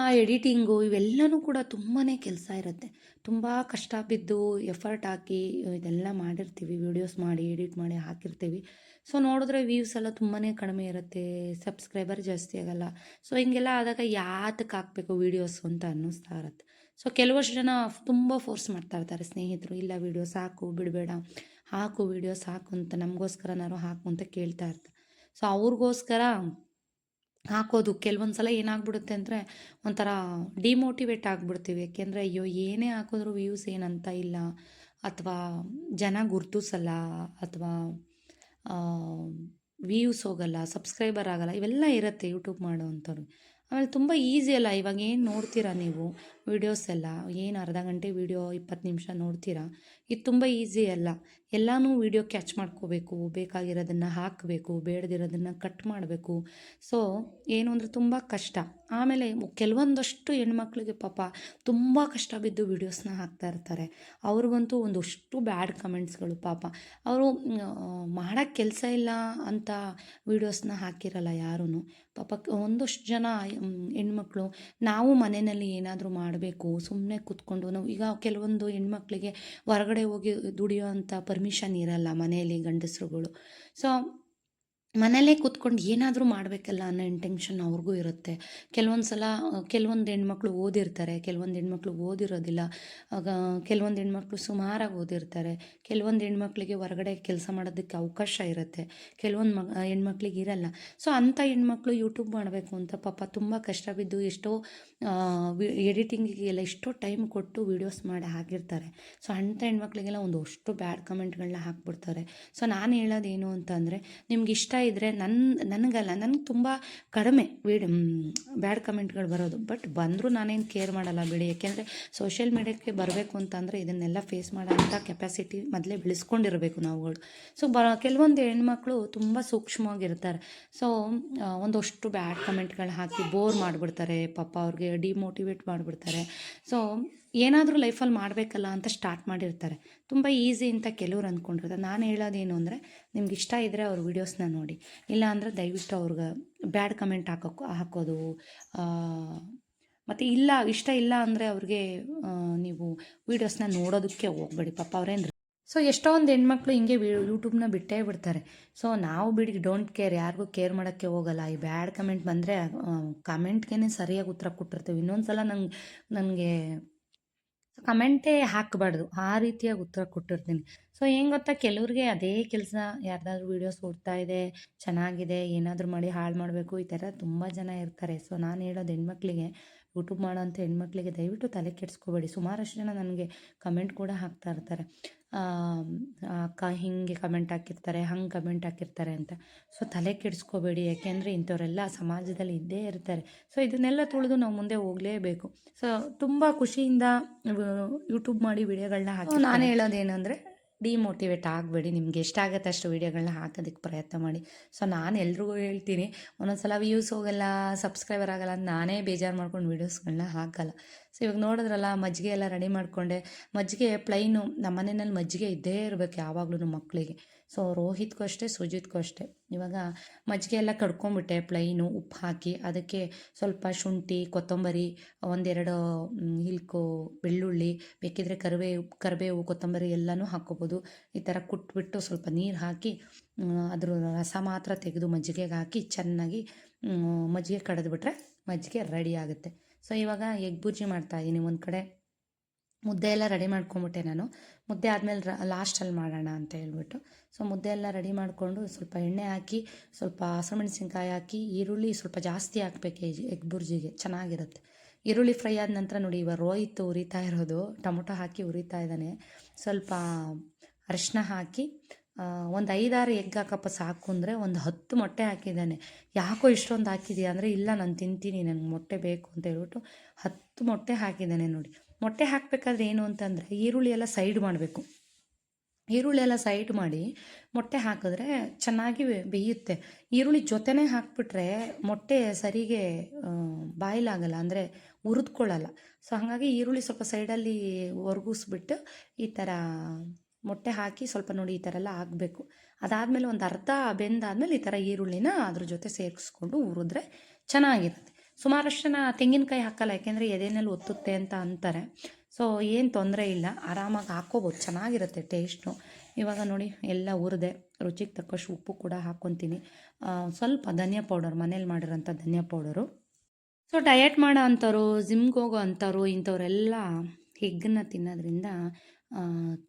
Speaker 1: ಆ ಎಡಿಟಿಂಗು ಇವೆಲ್ಲನೂ ಕೂಡ ತುಂಬಾ ಕೆಲಸ ಇರುತ್ತೆ. ತುಂಬ ಕಷ್ಟ ಬಿದ್ದು ಎಫರ್ಟ್ ಹಾಕಿ, ಇದೆಲ್ಲ ಮಾಡಿರ್ತೀವಿ ವೀಡಿಯೋಸ್ ಮಾಡಿ ಎಡಿಟ್ ಮಾಡಿ ಹಾಕಿರ್ತೀವಿ. ಸೊ ನೋಡಿದ್ರೆ ವ್ಯೂಸ್ ಎಲ್ಲ ತುಂಬಾ ಕಡಿಮೆ ಇರುತ್ತೆ ಸಬ್ಸ್ಕ್ರೈಬರ್ ಜಾಸ್ತಿ ಆಗಲ್ಲ. ಸೊ ಹಿಂಗೆಲ್ಲ ಆದಾಗ ಯಾತಕ್ಕೆ ಹಾಕಬೇಕು ವೀಡಿಯೋಸ್ ಅಂತ ಅನ್ನಿಸ್ತಾ ಇರುತ್ತೆ. ಸೊ ಕೆಲವಷ್ಟು ಜನ ತುಂಬ ಫೋರ್ಸ್ ಮಾಡ್ತಾ ಇರ್ತಾರೆ ಸ್ನೇಹಿತರು, ಇಲ್ಲ ವೀಡಿಯೋ ಸಾಕು, ಬಿಡಬೇಡ, ಹಾಕು ವೀಡಿಯೋಸ್ ಹಾಕು ಅಂತ ನಮಗೋಸ್ಕರನಾರು ಹಾಕು ಅಂತ ಕೇಳ್ತಾ ಇರ್ತಾರೆ ಸೊ ಅವ್ರಿಗೋಸ್ಕರ ಹಾಕೋದು ಕೆಲವೊಂದು ಸಲ ಏನಾಗ್ಬಿಡುತ್ತೆ ಅಂದರೆ ಒಂಥರ ಡಿಮೋಟಿವೇಟ್ ಆಗಿಬಿಡ್ತೀವಿ. ಯಾಕೆಂದರೆ ಅಯ್ಯೋ, ಏನೇ ಹಾಕಿದ್ರು ವ್ಯೂಸ್ ಏನಂತ ಇಲ್ಲ. ಅಥವಾ ಜನ ಗುರ್ತಿಸಲ್ಲ, ಅಥವಾ ವ್ಯೂಸ್ ಹೋಗಲ್ಲ ಸಬ್ಸ್ಕ್ರೈಬರ್ ಆಗಲ್ಲ ಇವೆಲ್ಲ ಇರುತ್ತೆ ಯೂಟ್ಯೂಬ್ ಮಾಡೋವಂಥವ್ರು. ಆಮೇಲೆ ತುಂಬ ಈಸಿ ಅಲ್ಲ, ಇವಾಗ ಏನು ನೋಡ್ತೀರಾ ನೀವು? ವೀಡಿಯೋಸ್ ಎಲ್ಲ, ಏನು ಅರ್ಧ ಗಂಟೆ ವೀಡಿಯೋ ಇಪ್ಪತ್ತು ನಿಮಿಷ ನೋಡ್ತೀರಾ? ಇದು ತುಂಬ ಈಸಿ ಅಲ್ಲ. ಎಲ್ಲನೂ ವೀಡಿಯೋ ಕ್ಯಾಚ್ ಮಾಡ್ಕೋಬೇಕು, ಬೇಕಾಗಿರೋದನ್ನು ಹಾಕಬೇಕು, ಬೇಡದಿರೋದನ್ನು ಕಟ್ ಮಾಡಬೇಕು. ಸೊ ಏನು ಅಂದರೆ ತುಂಬ ಕಷ್ಟ. ಆಮೇಲೆ ಕೆಲವೊಂದಷ್ಟು ಹೆಣ್ಮಕ್ಳಿಗೆ ಪಾಪ ತುಂಬ ಕಷ್ಟ ಬಿದ್ದು ವೀಡಿಯೋಸ್ನ ಹಾಕ್ತಾ ಇರ್ತಾರೆ. ಅವ್ರಿಗಂತೂ ಒಂದಷ್ಟು ಬ್ಯಾಡ್ ಕಮೆಂಟ್ಸ್ಗಳು ಪಾಪ. ಅವರು ಮಾಡೋಕ್ಕೆ ಕೆಲಸ ಇಲ್ಲ ಅಂತ ವೀಡಿಯೋಸ್ನ ಹಾಕಿರಲ್ಲ ಯಾರೂ ಪಾಪ ಒಂದಷ್ಟು ಜನ ಹೆಣ್ಮಕ್ಳು, ನಾವು ಮನೆಯಲ್ಲಿ ಏನಾದರೂ ಮಾಡಬೇಕು ಸುಮ್ಮನೆ ಕೂತ್ಕೊಂಡು ನಾವು ಈಗ ಕೆಲವೊಂದು ಹೆಣ್ಮಕ್ಳಿಗೆ ಹೊರಗಡೆ ಹೋಗಿ ದುಡಿಯೋ ಅಂಥ ಪರ್ಮಿಷನ್ ಇರಲ್ಲ ಮನೆಯಲ್ಲಿ ಗಂಡಸರುಗಳು. ಸೊ ಮನೇಲೇ ಕೂತ್ಕೊಂಡು ಏನಾದರೂ ಮಾಡಬೇಕಲ್ಲ ಅನ್ನೋ ಇಂಟೆನ್ಷನ್ ಅವ್ರಿಗೂ ಇರುತ್ತೆ. ಕೆಲವೊಂದು ಸಲ ಕೆಲವೊಂದು ಹೆಣ್ಮಕ್ಳು ಓದಿರ್ತಾರೆ, ಕೆಲವೊಂದು ಹೆಣ್ಮಕ್ಳು ಓದಿರೋದಿಲ್ಲ. ಆಗ ಕೆಲವೊಂದು ಹೆಣ್ಮಕ್ಳು ಸುಮಾರಾಗಿ ಓದಿರ್ತಾರೆ. ಕೆಲವೊಂದು ಹೆಣ್ಮಕ್ಳಿಗೆ ಹೊರಗಡೆ ಕೆಲಸ ಮಾಡೋದಕ್ಕೆ ಅವಕಾಶ ಇರುತ್ತೆ. ಕೆಲವೊಂದು ಮಗ, ಹೆಣ್ಮಕ್ಳಿಗೆ ಇರಲ್ಲ. ಸೊ ಅಂಥ ಹೆಣ್ಮಕ್ಳು ಯೂಟ್ಯೂಬ್ ಮಾಡಬೇಕು ಅಂತ ಪಾಪ ತುಂಬ ಕಷ್ಟ ಬಿದ್ದು ಎಷ್ಟೋ ಎಡಿಟಿಂಗಿಗೆಲ್ಲ ಎಷ್ಟೋ ಟೈಮ್ ಕೊಟ್ಟು ವೀಡಿಯೋಸ್ ಮಾಡಿ ಹಾಕಿರ್ತಾರೆ. ಸೊ ಅಂಥ ಹೆಣ್ಮಕ್ಳಿಗೆಲ್ಲ ಒಂದು ಅಷ್ಟು ಬ್ಯಾಡ್ ಕಮೆಂಟ್ಗಳನ್ನ ಹಾಕ್ಬಿಡ್ತಾರೆ. ಸೊ ನಾನು ಹೇಳೋದೇನು ಅಂತಂದರೆ ನಿಮ್ಗೆ ಇಷ್ಟ ಇದ್ದರೆ ನನ್ನ ನನಗಲ್ಲ, ನನಗೆ ತುಂಬ ಕಡಿಮೆ ವೀಡ್ ಬ್ಯಾಡ್ ಕಮೆಂಟ್ಗಳು ಬರೋದು. ಬಟ್ ಬಂದರೂ ನಾನೇನು ಕೇರ್ ಮಾಡಲ್ಲ ಬಿಡಿ. ಯಾಕೆಂದರೆ ಸೋಷಿಯಲ್ ಮೀಡಿಯಾಕ್ಕೆ ಬರಬೇಕು ಅಂತಂದರೆ ಇದನ್ನೆಲ್ಲ ಫೇಸ್ ಮಾಡೋಂಥ ಕೆಪಾಸಿಟಿ ಮೊದಲೇ ಬೆಳೆಸ್ಕೊಂಡಿರಬೇಕು ನಾವುಗಳು. ಸೊ, ಬ, ಕೆಲವೊಂದು ಹೆಣ್ಮಕ್ಳು ತುಂಬ ಸೂಕ್ಷ್ಮವಾಗಿರ್ತಾರೆ. ಸೊ ಒಂದಷ್ಟು ಬ್ಯಾಡ್ ಕಮೆಂಟ್ಗಳು ಹಾಕಿ ಬೋರ್ ಮಾಡಿಬಿಡ್ತಾರೆ. ಪಾಪ ಅವ್ರಿಗೆ ಡಿಮೋಟಿವೇಟ್ ಮಾಡಿಬಿಡ್ತಾರೆ. ಸೊ, ಏನಾದರೂ ಲೈಫಲ್ಲಿ ಮಾಡಬೇಕಲ್ಲ ಅಂತ ಸ್ಟಾರ್ಟ್ ಮಾಡಿರ್ತಾರೆ. ತುಂಬ ಈಸಿ ಅಂತ ಕೆಲವ್ರು ಅಂದ್ಕೊಂಡಿರ್ತಾರೆ ನಾನು ಹೇಳೋದೇನು ಅಂದರೆ, ನಿಮ್ಗೆ ಇಷ್ಟ ಇದ್ದರೆ ಅವ್ರ ವೀಡಿಯೋಸ್ನ ನೋಡಿ. ಇಲ್ಲ ಅಂದರೆ ದಯವಿಟ್ಟು ಅವ್ರಿಗೆ ಬ್ಯಾಡ್ ಕಮೆಂಟ್ ಹಾಕೋಕ್ಕೂ ಹಾಕೋದು ಮತ್ತು ಇಲ್ಲ, ಇಷ್ಟ ಇಲ್ಲ ಅಂದರೆ ಅವ್ರಿಗೆ ನೀವು ವೀಡಿಯೋಸ್ನ ನೋಡೋದಕ್ಕೆ ಹೋಗ್ಬೇಡಿ. ಪಾಪ ಅವ್ರೇನು ಸೊ ಎಷ್ಟೊಂದು ಹೆಣ್ಮಕ್ಳು ಹಿಂಗೆ ಯೂಟ್ಯೂಬ್ನ ಬಿಟ್ಟೇ ಬಿಡ್ತಾರೆ. ಸೊ ನಾವು ಬಿಡಿ ಡೋಂಟ್ ಕೇರ್ ಯಾರಿಗೂ ಕೇರ್ ಮಾಡೋಕ್ಕೆ ಹೋಗಲ್ಲ. ಈ ಬ್ಯಾಡ್ ಕಮೆಂಟ್ ಬಂದರೆ ಕಮೆಂಟ್ಗೇ ಸರಿಯಾಗಿ ಉತ್ತರ ಕೊಟ್ಟಿರ್ತೀವಿ. ಇನ್ನೊಂದು ಸಲ ನಂಗೆ ನನಗೆ ಕಮೆಂಟೇ ಹಾಕಬಾರ್ದು. ಆ ರೀತಿಯಾಗಿ ಉತ್ತರ ಕೊಟ್ಟಿರ್ತೀನಿ. ಸೊ, ಏನು ಗೊತ್ತಾ? ಕೆಲವ್ರಿಗೆ ಅದೇ ಕೆಲಸ ಯಾರ್ದಾದ್ರೂ ವೀಡಿಯೋಸ್ ಓಡ್ತಾ ಇದೆ, ಚೆನ್ನಾಗಿದೆ, ಏನಾದರೂ ಮಾಡಿ ಹಾಳು ಮಾಡಬೇಕು, ಈ ಥರ ತುಂಬ ಜನ ಇರ್ತಾರೆ. ಸೊ, ನಾನು ಹೇಳೋದು ಹೆಣ್ಮಕ್ಳಿಗೆ ಯೂಟ್ಯೂಬ್ ಮಾಡೋಂಥ ಹೆಣ್ಮಕ್ಳಿಗೆ ದಯವಿಟ್ಟು ತಲೆ ಕೆಡಿಸ್ಕೋಬೇಡಿ. ಸುಮಾರಷ್ಟು ಜನ ನನಗೆ ಕಮೆಂಟ್ ಕೂಡ ಹಾಕ್ತಾ ಇರ್ತಾರೆ. ಅಕ್ಕ ಹಿಂಗೆ ಕಮೆಂಟ್ ಹಾಕಿರ್ತಾರೆ ಹಂಗೆ ಕಮೆಂಟ್ ಹಾಕಿರ್ತಾರೆ ಅಂತ. ಸೊ ತಲೆ ಕೆಡಿಸ್ಕೋಬೇಡಿ. ಯಾಕೆಂದರೆ ಇಂಥವರೆಲ್ಲ ಸಮಾಜದಲ್ಲಿ ಇದ್ದೇ ಇರ್ತಾರೆ. ಸೊ ಇದನ್ನೆಲ್ಲ ತುಳಿದು ನಾವು ಮುಂದೆ ಹೋಗಲೇಬೇಕು. ಸೊ ತುಂಬ ಖುಷಿಯಿಂದ ಯೂಟ್ಯೂಬ್ ಮಾಡಿ ವಿಡಿಯೋಗಳನ್ನ ಹಾಕಿ ನಾನು ಹೇಳೋದೇನೆಂದರೆ ಡಿಮೋಟಿವೇಟ್ ಆಗಬೇಡಿ. ನಿಮ್ಗೆ ಎಷ್ಟಾಗತ್ತೆ ಅಷ್ಟು ವೀಡಿಯೋಗಳನ್ನ ಹಾಕೋದಕ್ಕೆ ಪ್ರಯತ್ನ ಮಾಡಿ. ಸೊ ನಾನು ಎಲ್ರಿಗೂ ಹೇಳ್ತೀನಿ, ಒಂದೊಂದ್ಸಲ ವ್ಯೂಸ್ ಹೋಗಲ್ಲ ಸಬ್ಸ್ಕ್ರೈಬರ್ ಆಗಲ್ಲ ಅಂತ ನಾನೇ ಬೇಜಾರು ಮಾಡ್ಕೊಂಡು ವೀಡಿಯೋಸ್ಗಳನ್ನ ಹಾಕಲ್ಲ. ಸೊ ಇವಾಗ ನೋಡಿದ್ರಲ್ಲ, ಮಜ್ಜಿಗೆ ಎಲ್ಲ ರೆಡಿ ಮಾಡಿಕೊಂಡೆ. ಮಜ್ಜಿಗೆ ಪ್ಲೈನು ನಮ್ಮ ಮನೆಯಲ್ಲಿ ಮಜ್ಜಿಗೆ ಇದ್ದೇ ಇರಬೇಕು ಯಾವಾಗಲೂ ಮಕ್ಕಳಿಗೆ ಸೊ ರೋಹಿತ್ಗೂ ಅಷ್ಟೇ, ಸುಜಿತ್ಗೂ ಅಷ್ಟೇ. ಇವಾಗ ಮಜ್ಜಿಗೆ ಎಲ್ಲ ಕಡ್ಕೊಂಬಿಟ್ಟೆ ಪ್ಲೈನು ಉಪ್ಪು ಹಾಕಿ. ಅದಕ್ಕೆ ಸ್ವಲ್ಪ ಶುಂಠಿ, ಕೊತ್ತಂಬರಿ, ಒಂದೆರಡು ಹಿಲ್ಕು ಬೆಳ್ಳುಳ್ಳಿ, ಬೇಕಿದ್ರೆ ಕರಿಬೇವು ಕರಿಬೇವು, ಕೊತ್ತಂಬರಿ ಎಲ್ಲನೂ ಹಾಕ್ಕೋಬೋದು. ಈ ಥರ ಕುಟ್ಬಿಟ್ಟು ಸ್ವಲ್ಪ ನೀರು ಹಾಕಿ ಅದ್ರ ರಸ ಮಾತ್ರ ತೆಗೆದು ಮಜ್ಜಿಗೆಗೆ ಹಾಕಿ ಚೆನ್ನಾಗಿ ಮಜ್ಜಿಗೆ ಕಡಿದ್ಬಿಟ್ರೆ ಮಜ್ಜಿಗೆ ರೆಡಿ ಆಗುತ್ತೆ. ಸೊ ಇವಾಗ ಎಗ್ ಬುರ್ಜಿ ಮಾಡ್ತಾಯಿದ್ದೀನಿ ಒಂದು ಕಡೆ ಮುದ್ದೆ ಎಲ್ಲ ರೆಡಿ ಮಾಡ್ಕೊಂಬಿಟ್ಟೆ ನಾನು. ಮುದ್ದೆ ಆದಮೇಲೆ ಲಾಸ್ಟಲ್ಲಿ ಮಾಡೋಣ ಅಂತ ಹೇಳ್ಬಿಟ್ಟು. ಸೊ ಮುದ್ದೆ ಎಲ್ಲ ರೆಡಿ ಮಾಡಿಕೊಂಡು ಸ್ವಲ್ಪ ಎಣ್ಣೆ ಹಾಕಿ, ಸ್ವಲ್ಪ ಹಸಿಮೆಣಸಿನ್ಕಾಯಿ ಹಾಕಿ, ಈರುಳ್ಳಿ ಸ್ವಲ್ಪ ಜಾಸ್ತಿ ಹಾಕ್ಬೇಕು ಎಗ್ ಬುರ್ಜಿಗೆ, ಚೆನ್ನಾಗಿರುತ್ತೆ. ಈರುಳ್ಳಿ ಫ್ರೈ ಆದ ನಂತರ ನೋಡಿ, ಇವಾಗ ರೋಹಿತ್ ಉರಿತಾ ಇರೋದು, ಟೊಮೊಟೊ ಹಾಕಿ ಉರಿತಾ ಇದ್ದಾನೆ. ಸ್ವಲ್ಪ ಅರಿಶಿನ ಹಾಕಿ ಒಂದು ಐದಾರು ಎಗ್ ಹಾಕಪ್ಪ ಸಾಕು ಅಂದರೆ ಒಂದು ಹತ್ತು ಮೊಟ್ಟೆ ಹಾಕಿದ್ದಾನೆ. ಯಾಕೋ ಇಷ್ಟೊಂದು ಹಾಕಿದೆಯಾ ಅಂದರೆ, ಇಲ್ಲ, ನಾನು ತಿಂತೀನಿ ನನಗೆ ಮೊಟ್ಟೆ ಬೇಕು ಅಂತ ಹೇಳ್ಬಿಟ್ಟು ಹತ್ತು ಮೊಟ್ಟೆ ಹಾಕಿದ್ದಾನೆ ನೋಡಿ. ಮೊಟ್ಟೆ ಹಾಕಬೇಕಾದ್ರೆ ಏನು ಅಂತಂದರೆ ಈರುಳ್ಳಿ ಎಲ್ಲ ಸೈಡ್ ಮಾಡಬೇಕು. ಈರುಳ್ಳಿ ಎಲ್ಲ ಸೈಡ್ ಮಾಡಿ ಮೊಟ್ಟೆ ಹಾಕಿದ್ರೆ ಚೆನ್ನಾಗಿ ಬೇಯುತ್ತೆ. ಈರುಳ್ಳಿ ಜೊತೆನೇ ಹಾಕಿಬಿಟ್ರೆ ಮೊಟ್ಟೆ ಸರಿಗೆ ಬಾಯಿಲಾಗಲ್ಲ, ಅಂದರೆ ಹುರಿದ್ಕೊಳ್ಳಲ್ಲ ಸೊ ಹಾಗಾಗಿ ಈರುಳ್ಳಿ ಸ್ವಲ್ಪ ಸೈಡಲ್ಲಿ ಒರಗಿಸ್ಬಿಟ್ಟು ಈ ಥರ ಮೊಟ್ಟೆ ಹಾಕಿ ಸ್ವಲ್ಪ ನೋಡಿ ಈ ಥರ ಎಲ್ಲ ಹಾಕಬೇಕು. ಅದಾದಮೇಲೆ ಒಂದು ಅರ್ಧ ಬೆಂದಾದಮೇಲೆ ಈ ಥರ ಈರುಳ್ಳಿನ ಅದ್ರ ಜೊತೆ ಸೇರಿಸ್ಕೊಂಡು ಉರಿದ್ರೆ ಚೆನ್ನಾಗಿರುತ್ತೆ. ಸುಮಾರಷ್ಟು ಜನ ತೆಂಗಿನಕಾಯಿ ಹಾಕಲ್ಲ, ಯಾಕೆಂದರೆ ಎದೆನಲ್ಲಿ ಒತ್ತುತ್ತೆ ಅಂತ ಅಂತಾರೆ. ಸೊ ಏನು ತೊಂದರೆ ಇಲ್ಲ. ಆರಾಮಾಗಿ ಹಾಕ್ಕೋಬೋದು. ಚೆನ್ನಾಗಿರುತ್ತೆ ಟೇಸ್ಟು ಇವಾಗ ನೋಡಿ, ಎಲ್ಲ ಹುರಿದೆ ರುಚಿಗೆ ತಕ್ಕಷ್ಟು ಉಪ್ಪು ಕೂಡ ಹಾಕ್ಕೊತೀನಿ ಸ್ವಲ್ಪ ಧನಿಯಾ ಪೌಡರ್, ಮನೇಲಿ ಮಾಡಿರೋಂಥ ಧನಿಯಾ ಪೌಡರು. ಸೊ ಡಯಟ್ ಮಾಡೋ ಅಂಥವ್ರು ಜಿಮ್ಗೆ ಹೋಗೋ ಅಂಥವ್ರು, ಇಂಥವರೆಲ್ಲ ಹೆಗ್ಗನ್ನ ತಿನ್ನೋದ್ರಿಂದ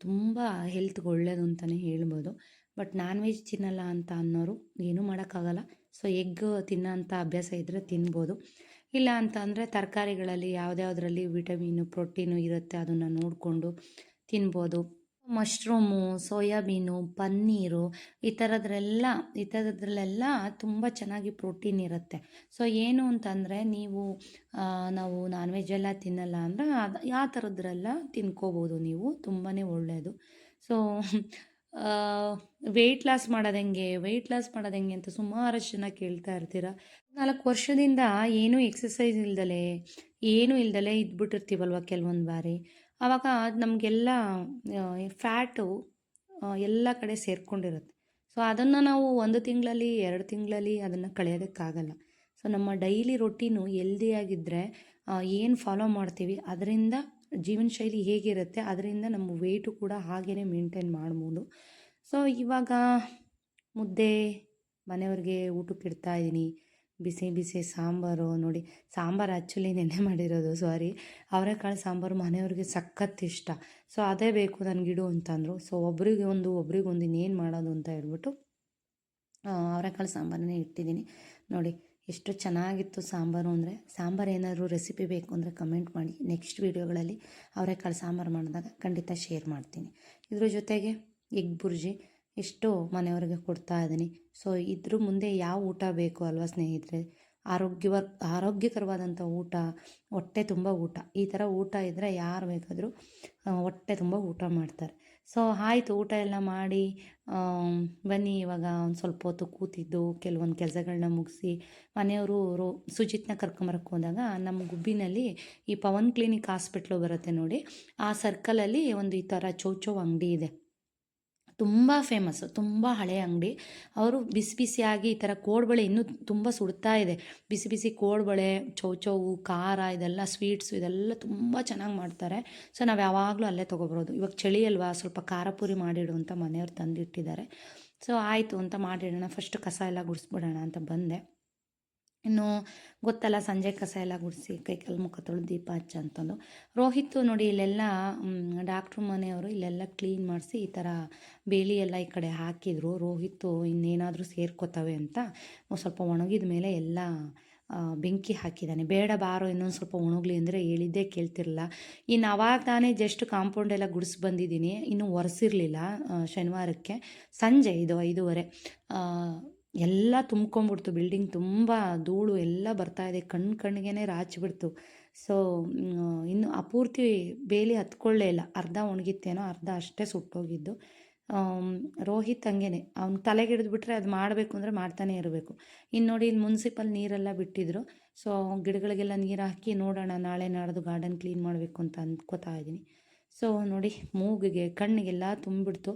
Speaker 1: ತುಂಬ ಹೆಲ್ತ್ಗೆ ಒಳ್ಳೆಯದು ಅಂತಲೇ ಹೇಳ್ಬೋದು. ಬಟ್ ನಾನ್ ವೆಜ್ ತಿನ್ನಲ್ಲ ಅಂತ ಅನ್ನೋರು ಏನೂ ಮಾಡೋಕ್ಕಾಗಲ್ಲ. ಸೊ ಎಗ್ ತಿನ್ನೋಂಥ ಅಭ್ಯಾಸ ಇದ್ದರೆ ತಿನ್ಬೋದು. ಇಲ್ಲ ಅಂತ ಅಂದರೆ ತರಕಾರಿಗಳಲ್ಲಿ ಯಾವುದ್ಯಾವುದ್ರಲ್ಲಿ ವಿಟಮಿನು, ಪ್ರೋಟೀನು ಇರುತ್ತೆ ಅದನ್ನು ನೋಡಿಕೊಂಡು ತಿನ್ಬೋದು. ಮಶ್ರೂಮು, ಸೋಯಾಬೀನು, ಪನ್ನೀರು ಈ ಥರದ್ರೆಲ್ಲ ಈ ಥರದ್ರಲ್ಲೆಲ್ಲ ತುಂಬ ಚೆನ್ನಾಗಿ ಪ್ರೋಟೀನ್ ಇರುತ್ತೆ. ಸೊ ಏನು ಅಂತಂದರೆ ನೀವು ನಾವು ನಾನ್ ವೆಜ್ ಎಲ್ಲ ತಿನ್ನಲ್ಲ ಅಂದರೆ ಅದು ಯಾವ ಥರದ್ರೆಲ್ಲ ತಿನ್ಕೋಬೋದು ನೀವು ತುಂಬಾ ಒಳ್ಳೆಯದು ಸೊ ವೆಯ್ಟ್ ಲಾಸ್ ಮಾಡೋದು ಹೆಂಗೆ? ವೆಯ್ಟ್ ಲಾಸ್ ಮಾಡೋದು ಹೆಂಗೆ ಅಂತ ಸುಮಾರಷ್ಟು ಜನ ಕೇಳ್ತಾ ಇರ್ತೀರ? ನಾಲ್ಕು ವರ್ಷದಿಂದ ಏನೂ ಎಕ್ಸಸೈಸ್ ಇಲ್ದಲೆ, ಏನೂ ಇಲ್ದಲೆ ಇದ್ಬಿಟ್ಟಿರ್ತೀವಲ್ವ ಕೆಲವೊಂದು ಬಾರಿ? ಆವಾಗ ನಮಗೆಲ್ಲ ಫ್ಯಾಟು ಎಲ್ಲ ಕಡೆ ಸೇರ್ಕೊಂಡಿರುತ್ತೆ. ಸೊ ಅದನ್ನು ನಾವು ಒಂದು ತಿಂಗಳಲ್ಲಿ, ಎರಡು ತಿಂಗಳಲ್ಲಿ ಅದನ್ನು ಕಳೆಯೋದಕ್ಕಾಗಲ್ಲ. ಸೊ ನಮ್ಮ ಡೈಲಿ ರೊಟೀನು ಹೆಲ್ದಿಯಾಗಿದ್ದರೆ ಏನು ಫಾಲೋ ಮಾಡ್ತೀವಿ? ಅದರಿಂದ ಜೀವನ ಶೈಲಿ ಹೇಗಿರುತ್ತೆ, ಅದರಿಂದ ನಮ್ಮ ವೆಯ್ಟು ಕೂಡ ಹಾಗೇ ಮೇಂಟೈನ್ ಮಾಡ್ಬೋದು. ಸೊ ಇವಾಗ ಮುದ್ದೆ, ಮನೆಯವ್ರಿಗೆ ಊಟಕ್ಕೆ ಇಡ್ತಾ ಇದ್ದೀನಿ. ಬಿಸಿ ಬಿಸಿ ಸಾಂಬಾರು ನೋಡಿ. ಸಾಂಬಾರು ಆ್ಯಕ್ಚುಲಿ ನೆನ್ನೆ ಮಾಡಿರೋದು ಸಾರಿ ಅವರೆಕಾಳು ಸಾಂಬಾರು ಮನೆಯವ್ರಿಗೆ ಸಖತ್ ಇಷ್ಟ. ಸೊ ಅದೇ ಬೇಕು ನನಗಿಡು ಅಂತಂದರು. ಸೊ ಒಬ್ರಿಗೆ ಒಂದು ಒಬ್ರಿಗೆ ಒಂದು ಇನ್ನೇನು ಮಾಡೋದು ಅಂತ ಹೇಳ್ಬಿಟ್ಟು ಅವರೆಕಾಳು ಸಾಂಬಾರನ್ನೇ ಇಟ್ಟಿದ್ದೀನಿ. ನೋಡಿ. ಎಷ್ಟು ಚೆನ್ನಾಗಿತ್ತು ಸಾಂಬಾರು ಅಂದರೆ ಸಾಂಬಾರು ಏನಾದರೂ ರೆಸಿಪಿ ಬೇಕು ಅಂದರೆ ಕಮೆಂಟ್ ಮಾಡಿ. ನೆಕ್ಸ್ಟ್ ವೀಡಿಯೋಗಳಲ್ಲಿ ಅವರೆಕಾಳು ಸಾಂಬಾರು ಮಾಡಿದಾಗ ಖಂಡಿತ ಶೇರ್ ಮಾಡ್ತೀನಿ. ಇದ್ರ ಜೊತೆಗೆ ಎಗ್ ಬುರ್ಜಿ ಎಷ್ಟು ಮನೆಯವ್ರಿಗೆ ಕೊಡ್ತಾ ಇದ್ದೀನಿ. ಸೊ ಇದ್ರ ಮುಂದೆ ಯಾವ ಊಟ ಬೇಕು ಅಲ್ವಾ ಸ್ನೇಹಿತರೆ? ಆರೋಗ್ಯವ, ಆರೋಗ್ಯಕರವಾದಂಥ ಊಟ, ಹೊಟ್ಟೆ ತುಂಬ ಊಟ, ಈ ಥರ ಊಟ ಇದ್ದರೆ ಯಾರು ಬೇಕಾದರೂ ಹೊಟ್ಟೆ ತುಂಬ ಊಟ ಮಾಡ್ತಾರೆ. ಸೊ, ಆಯಿತು ಊಟ ಎಲ್ಲ ಮಾಡಿ ಬನ್ನಿ ಇವಾಗ ಒಂದು ಸ್ವಲ್ಪ ಹೊತ್ತು ಕೂತಿದ್ದು, ಕೆಲವೊಂದು ಕೆಲಸಗಳನ್ನ ಮುಗಿಸಿ, ಮನೆಯವರು ರೋ, ಸುಜಿತ್ನ ಕರ್ಕೊಂಬರಕ್ಕೆ ಹೋದಾಗ ನಮ್ಮ ಗುಬ್ಬಿನಲ್ಲಿ ಈ ಪವನ್ ಕ್ಲಿನಿಕ್ ಹಾಸ್ಪಿಟ್ಲು ಬರುತ್ತೆ ನೋಡಿ, ಆ ಸರ್ಕಲಲ್ಲಿ ಒಂದು ಈ ಥರ ಚೌಚೌ ಅಂಗಡಿ ಇದೆ. ತುಂಬ ಫೇಮಸ್ಸು ತುಂಬ ಹಳೆಯ ಅಂಗಡಿ. ಅವರು ಬಿಸಿ ಬಿಸಿಯಾಗಿ ಈ ಥರ ಕೋಡ್ಬಳೆ ಇನ್ನೂ ತುಂಬ ಸುಡ್ತಾ ಇದೆ. ಬಿಸಿ ಬಿಸಿ ಕೋಡ್ಬಳೆ ಚೌಚೌವು ಖಾರ, ಇದೆಲ್ಲ ಸ್ವೀಟ್ಸು ಇದೆಲ್ಲ ತುಂಬ ಚೆನ್ನಾಗಿ ಮಾಡ್ತಾರೆ. ಸೊ ನಾವು ಯಾವಾಗಲೂ ಅಲ್ಲೇ ತೊಗೊಬರೋದು. ಇವಾಗ ಚಳಿ ಅಲ್ವಾ, ಸ್ವಲ್ಪ ಖಾರ ಪೂರಿ ಮಾಡಿಡು ಅಂತ ಮನೆಯವ್ರು ತಂದಿಟ್ಟಿದ್ದಾರೆ. ಸೊ ಆಯಿತು ಅಂತ ಮಾಡಿಡೋಣ. ಫಸ್ಟ್ ಕಸ ಎಲ್ಲ ಗುಡಿಸ್ಬಿಡೋಣ ಅಂತ ಬಂದೆ. ಇನ್ನು ಗೊತ್ತಲ್ಲ ಸಂಜೆ ಕಸ ಎಲ್ಲ ಗುಡಿಸಿ ಕೈ ಕಾಲು ಮುಖ ತೊಳೆದು ದೀಪ ಹಚ್ಚ ಅಂತಂದು. ರೋಹಿತ್ ನೋಡಿ ಇಲ್ಲೆಲ್ಲ ಡಾಕ್ಟ್ರು ಮನೆಯವರು ಇಲ್ಲೆಲ್ಲ ಕ್ಲೀನ್ ಮಾಡಿಸಿ ಈ ಥರ ಬೇಲಿ ಎಲ್ಲ ಈ ಕಡೆ ಹಾಕಿದರು. ರೋಹಿತ್ ಇನ್ನೇನಾದರೂ ಸೇರ್ಕೋತವೆ ಅಂತ ಸ್ವಲ್ಪ ಒಣಗಿದ ಮೇಲೆ ಎಲ್ಲ ಬೆಂಕಿ ಹಾಕಿದ್ದಾನೆ. ಬೇಡ ಬಾರೋ, ಇನ್ನೊಂದು ಸ್ವಲ್ಪ ಒಣಗಲಿ ಅಂದರೆ ಹೇಳಿದ್ದೇ ಕೇಳ್ತಿರಲಿಲ್ಲ. ಇನ್ನು ಅವಾಗ ತಾನೇ ಜಸ್ಟ್ ಕಾಂಪೌಂಡ್ ಎಲ್ಲ ಗುಡಿಸಿ ಬಂದಿದ್ದೀನಿ. ಇನ್ನೂ ಒರೆಸಿರಲಿಲ್ಲ ಶನಿವಾರಕ್ಕೆ. ಸಂಜೆ ಇದು ಐದೂವರೆ. ಎಲ್ಲ ತುಂಬ್ಕೊಂಬಿಡ್ತು ಬಿಲ್ಡಿಂಗ್ ತುಂಬ ಧೂಳು ಎಲ್ಲ ಬರ್ತಾ ಇದೆ. ಕಣ್ಣು ಕಣ್ಣಿಗೆ ರಾಚಿಬಿಡ್ತು ಸೊ ಇನ್ನು ಅಪೂರ್ತಿ ಬೇಲಿ ಹತ್ಕೊಳ್ಳೇ ಇಲ್ಲ. ಅರ್ಧ ಒಣಗಿತ್ತೇನೋ, ಅರ್ಧ ಅಷ್ಟೇ ಸುಟ್ಟೋಗಿದ್ದು. ರೋಹಿತ್ ಹಂಗೇನೆ. ಅವ್ನು ತಲೆಗೆ ಹಿಡಿದ್ಬಿಟ್ರೆ ಅದು ಮಾಡಬೇಕು ಅಂದರೆ ಮಾಡ್ತಾನೆ ಇರಬೇಕು. ಇನ್ನು ನೋಡಿ ಇಲ್ಲಿ ಮುನ್ಸಿಪಲ್ ನೀರೆಲ್ಲ ಬಿಟ್ಟಿದ್ರು. ಸೊ ಗಿಡಗಳಿಗೆಲ್ಲ ನೀರು ಹಾಕಿ ನೋಡೋಣ, ನಾಳೆ ನಾಡ್ದು ಗಾರ್ಡನ್ ಕ್ಲೀನ್ ಮಾಡಬೇಕು ಅಂತ ಅಂದ್ಕೋತಾ ಇದ್ದೀನಿ. ಸೊ ನೋಡಿ ಮೂಗಿಗೆ, ಕಣ್ಣಿಗೆಲ್ಲ ತುಂಬಿಡ್ತು.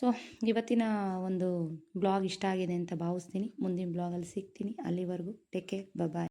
Speaker 1: ಸೊ, ಇವತ್ತಿನ ಒಂದು ಬ್ಲಾಗ್ ಇಷ್ಟ ಆಗಿದೆ ಅಂತ ಭಾವಿಸ್ತೀನಿ. ಮುಂದಿನ ಬ್ಲಾಗಲ್ಲಿ ಸಿಗ್ತೀನಿ. ಅಲ್ಲಿವರೆಗೂ ಟೇಕ್ ಕೇರ್ ಬಾಯ್